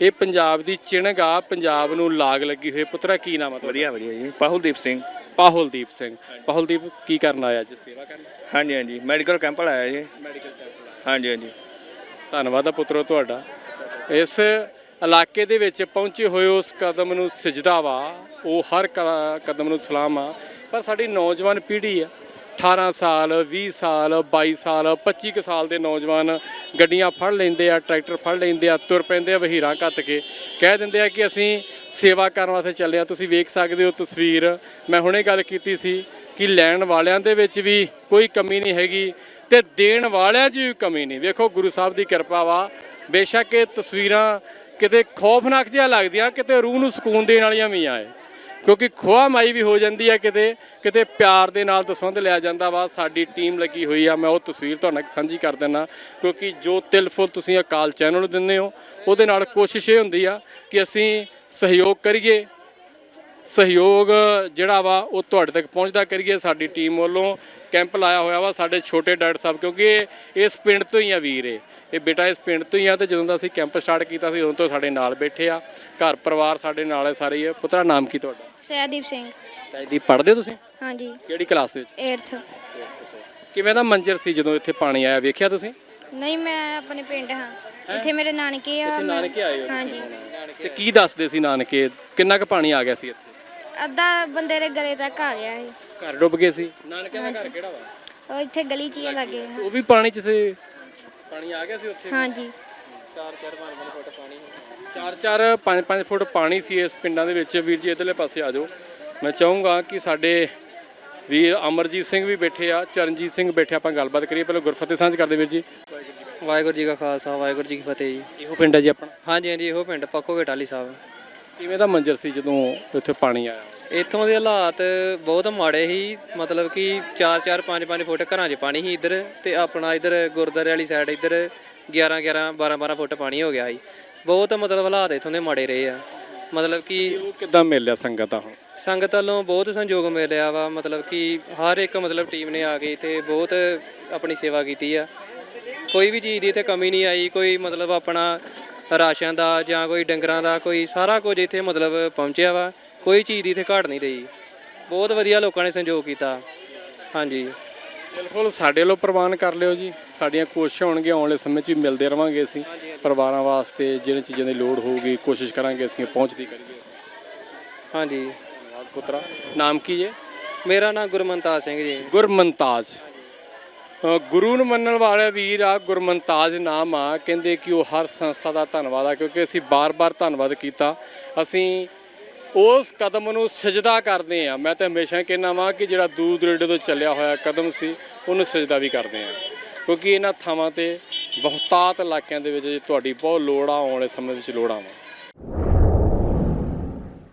ਇਹ ਪੰਜਾਬ ਦੀ ਚਿਣਗ ਆ ਪੰਜਾਬ ਨੂੰ ਲਾਗ ਲੱਗੀ ਹੋਈ ਪੁੱਤਰਾ ਕੀ ਨਾਮ ਆ ਤੁਹਾਡਾ? ਵਧੀਆ ਵਧੀਆ ਜੀ। ਪਾਹੁਲਦੀਪ ਸਿੰਘ। ਪਾਹੁਲਦੀਪ ਸਿੰਘ। ਪਾਹੁਲਦੀਪ ਕੀ ਕਰਨ ਆਇਆ ਅੱਜ? ਸੇਵਾ ਕਰਨ? ਹਾਂਜੀ ਹਾਂਜੀ। ਮੈਡੀਕਲ ਕੈਂਪ ਲਾਇਆ ਜੀ। ਹਾਂਜੀ ਹਾਂਜੀ। ਧੰਨਵਾਦ ਆ ਪੁੱਤਰੋ ਤੁਹਾਡਾ। ਇਸ ਇਲਾਕੇ ਦੇ ਵਿੱਚ ਪਹੁੰਚੇ ਹੋਏ ਉਸ ਕਦਮ ਨੂੰ ਸਜਦਾ ਵਾ। ਉਹ ਹਰ ਕਦਮ ਨੂੰ ਸਲਾਮ ਆ। ਪਰ ਸਾਡੀ ਨੌਜਵਾਨ ਪੀੜ੍ਹੀ ਆ 18 ਸਾਲ 20 ਸਾਲ 22 ਸਾਲ 25 ਕੁ ਸਾਲ ਦੇ ਨੌਜਵਾਨ ਗੱਡੀਆਂ ਫੜ ਲੈਂਦੇ ਆ, ਟਰੈਕਟਰ ਫੜ ਲੈਂਦੇ ਆ, ਤੁਰ ਪੈਂਦੇ ਆ, ਵਹੀਰਾਂ ਘੱਤ ਕੇ। ਕਹਿ ਦਿੰਦੇ ਆ ਕਿ ਅਸੀਂ ਸੇਵਾ ਕਰਨ ਵਾਸਤੇ ਚੱਲੇ ਆ। ਤੁਸੀਂ ਵੇਖ ਸਕਦੇ ਹੋ ਤਸਵੀਰ। ਮੈਂ ਹੁਣੇ ਗੱਲ ਕੀਤੀ ਸੀ ਕਿ ਲੈਣ ਵਾਲਿਆਂ ਦੇ ਵਿੱਚ ਵੀ ਕੋਈ ਕਮੀ ਨਹੀਂ ਹੈਗੀ ਤੇ ਦੇਣ ਵਾਲਿਆਂ 'ਚ ਵੀ ਕਮੀ ਨਹੀਂ। ਵੇਖੋ, ਗੁਰੂ ਸਾਹਿਬ ਦੀ ਕਿਰਪਾ ਵਾ। ਬੇਸ਼ੱਕ ਇਹ ਤਸਵੀਰਾਂ ਕਿਤੇ ਖੌਫਨਾਕ ਜਿਹਾ ਲੱਗਦੀਆਂ, ਕਿਤੇ ਰੂਹ ਨੂੰ ਸਕੂਨ ਦੇਣ ਵਾਲੀਆਂ ਵੀ ਆਏ ਕਿਉਂਕਿ ਖੋਆ ਮਾਈ ਵੀ ਹੋ ਜਾਂਦੀ ਹੈ ਕਿਤੇ ਕਿਤੇ ਪਿਆਰ ਦੇ ਨਾਲ ਦਸਵੰਧ ਲਿਆ ਜਾਂਦਾ ਵਾ। ਸਾਡੀ ਟੀਮ ਲੱਗੀ ਹੋਈ ਆ, ਮੈਂ ਉਹ ਤਸਵੀਰ ਤੁਹਾਡੇ ਸਾਂਝੀ ਕਰ ਦਿੰਦਾ। ਕਿਉਂਕਿ ਜੋ ਤਿਲ ਫੁੱਲ ਤੁਸੀਂ ਅਕਾਲ ਚੈਨਲ ਨੂੰ ਦਿੰਦੇ ਹੋ, ਉਹਦੇ ਨਾਲ ਕੋਸ਼ਿਸ਼ ਇਹ ਹੁੰਦੀ ਆ ਕਿ ਅਸੀਂ ਸਹਿਯੋਗ ਕਰੀਏ। ਸਹਿਯੋਗ ਜਿਹੜਾ ਵਾ, ਉਹ ਤੁਹਾਡੇ ਤੱਕ ਪਹੁੰਚਦਾ ਕਰੀਏ। ਸਾਡੀ ਟੀਮ ਵੱਲੋਂ ਕੈਂਪ ਲਾਇਆ ਹੋਇਆ ਵਾ ਸਾਡੇ ਛੋਟੇ ਡਾਕਟਰ ਸਾਹਿਬ, ਕਿਉਂਕਿ ਇਸ ਪਿੰਡ ਤੋਂ ਹੀ ਆ ਵੀਰ ਇਹ ਬੇਟਾ ਇਸ ਪਿੰਡ ਤੋਂ ਹੀ ਆ ਤੇ ਜਦੋਂ ਦਾ ਅਸੀਂ ਕੈਂਪ ਸਟਾਰਟ ਕੀਤਾ ਸੀ ਉਦੋਂ ਤੋਂ ਸਾਡੇ ਨਾਲ ਬੈਠੇ ਆ। ਘਰ ਪਰਿਵਾਰ ਸਾਡੇ ਨਾਲ ਹੈ ਸਾਰੇ ਹੀ ਆ। ਪੁੱਤਰਾ ਨਾਮ ਕੀ ਤੁਹਾਡਾ? ਸਹਿਦੀਪ ਸਿੰਘ। ਸਹਿਦੀਪ ਪੜ੍ਹਦੇ ਹੋ ਤੁਸੀਂ? ਹਾਂਜੀ। ਕਿਹੜੀ ਕਲਾਸ ਦੇ ਵਿੱਚ? 8th ਕਿਵੇਂ ਦਾ ਮੰਜ਼ਰ ਸੀ ਜਦੋਂ ਇੱਥੇ ਪਾਣੀ ਆਇਆ? ਵੇਖਿਆ ਤੁਸੀਂ? ਨਹੀਂ ਮੈਂ ਆਪਣੇ ਪਿੰਡ ਹਾਂ। ਇੱਥੇ ਮੇਰੇ ਨਾਨਕੇ ਆ ਇੱਥੇ ਮੈਂ- ਨਾਨਕੇ ਆਏ ਹੋ ਹਾਂਜੀ। ਤੇ ਕੀ ਦੱਸਦੇ ਸੀ ਨਾਨਕੇ? ਕਿੰਨਾ ਕੁ ਪਾਣੀ ਆ ਗਿਆ ਸੀ ਇੱਥੇ? ਅੱਧਾ ਬੰਦੇ ਦੇ ਗਲੇ ਤੱਕ ਆ ਗਿਆ ਸੀ। ਘਰ ਡੁੱਬ ਗਏ ਸੀ? ਨਾਨਕਿਆਂ ਦਾ ਘਰ ਕਿਹੜਾ ਵਾ ਉਹ ਇੱਥੇ ਗਲੀ 'ਚ ਹੀ ਲੱਗੇ ਉਹ ਵੀ ਪਾਣੀ 'ਚ ਸੀ? ਪਾਣੀ ਆ ਗਿਆ ਸੀ ਉੱਥੇ? ਹਾਂਜੀ। 4-4 5 ਫੁੱਟ ਪਾਣੀ 4-4 5-5 ਫੁੱਟ ਪਾਣੀ ਸੀ ਇਸ ਪਿੰਡਾਂ ਦੇ ਵਿੱਚ। ਵੀਰ ਜੀ ਇਧਰਲੇ ਪਾਸੇ ਆ ਜਾਓ। ਮੈਂ ਚਾਹੂੰਗਾ ਕਿ ਸਾਡੇ ਵੀਰ ਅਮਰਜੀਤ ਸਿੰਘ ਵੀ ਬੈਠੇ ਆ। ਚਰਨਜੀਤ ਸਿੰਘ ਬੈਠੇ ਆਪਾਂ ਗੱਲਬਾਤ ਕਰੀਏ। ਪਹਿਲਾਂ ਗੁਰਫਤਿਹ ਸਾਂਝ ਕਰਦੇ ਵੀਰ ਜੀ। ਵਾਹਿਗੁਰੂ ਜੀ ਕਾ ਖਾਲਸਾ ਵਾਹਿਗੁਰੂ ਜੀ ਕੀ ਫਤਿਹ ਜੀ। ਇਹੋ ਪਿੰਡ ਹੈ ਜੀ ਆਪਣਾ? ਹਾਂਜੀ ਹਾਂਜੀ ਇਹੋ ਪਿੰਡ ਪੱਖੋਗੇ ਟਾਲੀ ਸਾਹਿਬ। ਕਿਵੇਂ ਦਾ ਮੰਜ਼ਰ ਸੀ ਜਦੋਂ ਇੱਥੇ ਪਾਣੀ ਆਇਆ? ਇੱਥੋਂ ਦੇ ਹਾਲਾਤ ਬਹੁਤ ਮਾੜੇ ਸੀ ਮਤਲਬ ਕਿ 4-4 5-5 ਫੁੱਟ ਘਰਾਂ 'ਚ ਪਾਣੀ ਸੀ ਇੱਧਰ ਤੇ ਆਪਣਾ ਇੱਧਰ ਗੁਰਦਾਰੇ ਵਾਲੀ ਸਾਈਡ ਇੱਧਰ 11-11 12-12 ਫੁੱਟ ਪਾਣੀ ਹੋ ਗਿਆ ਸੀ। ਬਹੁਤ ਮਤਲਬ ਹਾਲਾਤ ਇੱਥੋਂ ਦੇ ਮਾੜੇ ਰਹੇ ਆ। ਮਤਲਬ ਕਿ ਕਿੱਦਾਂ ਮਿਲ ਲਿਆ ਸੰਗਤ ਆ ਸੰਗਤ ਵੱਲੋਂ ਬਹੁਤ ਸੰਯੋਗ ਮਿਲਿਆ ਵਾ ਮਤਲਬ ਕਿ ਹਰ ਇੱਕ ਮਤਲਬ ਟੀਮ ਨੇ ਆ ਕੇ ਇੱਥੇ ਬਹੁਤ ਆਪਣੀ ਸੇਵਾ ਕੀਤੀ ਆ। ਕੋਈ ਵੀ ਚੀਜ਼ ਦੀ ਇੱਥੇ ਕਮੀ ਨਹੀਂ ਆਈ ਕੋਈ ਮਤਲਬ ਆਪਣਾ ਰਾਸ਼ਨ ਦਾ ਜਾਂ ਕੋਈ ਡੰਗਰਾਂ ਦਾ ਕੋਈ ਸਾਰਾ ਕੁਝ ਇੱਥੇ ਮਤਲਬ ਪਹੁੰਚਿਆ ਵਾ। ਕੋਈ ਚੀਜ਼ ਦੀ ਇੱਥੇ ਘਾਟ ਨਹੀਂ ਰਹੀ। ਬਹੁਤ ਵਧੀਆ ਲੋਕਾਂ ਨੇ ਸੰਯੋਗ ਕੀਤਾ। ਹਾਂਜੀ। ਬਿਲਕੁਲ ਸਾਡੇ ਵੱਲੋਂ ਪ੍ਰਵਾਨ ਕਰ ਲਿਓ ਜੀ। ਸਾਡੀਆਂ ਕੋਸ਼ਿਸ਼ਾਂ ਹੋਣਗੀਆਂ ਆਉਣ ਵਾਲੇ ਸਮੇਂ 'ਚ ਵੀ ਮਿਲਦੇ ਰਵਾਂਗੇ ਅਸੀਂ। ਪਰਿਵਾਰਾਂ ਵਾਸਤੇ ਜਿਹੜੀਆਂ ਚੀਜ਼ਾਂ ਦੀ ਲੋੜ ਹੋਊਗੀ ਕੋਸ਼ਿਸ਼ ਕਰਾਂਗੇ ਅਸੀਂ ਪਹੁੰਚਦੀ ਕਰੀਏ। ਹਾਂਜੀ। ਧੰਨਵਾਦ ਪੁੱਤਰਾ। ਨਾਮ ਕੀ ਜੇ? ਮੇਰਾ ਨਾਮ ਗੁਰਮਨਤਾਜ ਸਿੰਘ ਜੀ। ਗੁਰਮਨਤਾਜ। ਅ, ਗੁਰੂ ਨੂੰ ਮੰਨਣ ਵਾਲੇ ਵੀਰ ਆ ਗੁਰਮਨਤਾਜ ਨਾਮ ਆ। ਕਹਿੰਦੇ ਕਿ ਉਹ ਹਰ ਸੰਸਥਾ ਦਾ ਧੰਨਵਾਦ ਆ ਕਿਉਂਕਿ ਅਸੀਂ ਬਾਰ-ਬਾਰ ਧੰਨਵਾਦ ਕੀਤਾ। ਅਸੀਂ ਉਸ ਕਦਮ ਨੂੰ ਸਜਦਾ ਕਰਦੇ ਆ ਮੈਂ ਤਾਂ ਹਮੇਸ਼ਾ ਕਹਿੰਦਾ ਵਾਂ ਕਿ ਜਿਹੜਾ ਦੂਰ ਦੁਰੇਡੇ ਤੋਂ ਚੱਲਿਆ ਹੋਇਆ ਕਦਮ ਸੀ, ਉਹਨੂੰ ਸਜਦਾ ਵੀ ਕਰਦੇ ਆ ਕਿਉਂਕਿ ਇਹਨਾਂ ਥਾਵਾਂ ਤੇ ਬਹੁਤਾਤ ਇਲਾਕਿਆਂ ਦੇ ਵਿੱਚ ਜੇ ਤੁਹਾਡੀ ਬਹੁਤ ਲੋੜ ਆ, ਆਉਣ ਵਾਲੇ ਸਮੇਂ ਵਿੱਚ ਲੋੜਾਂ ਵਾ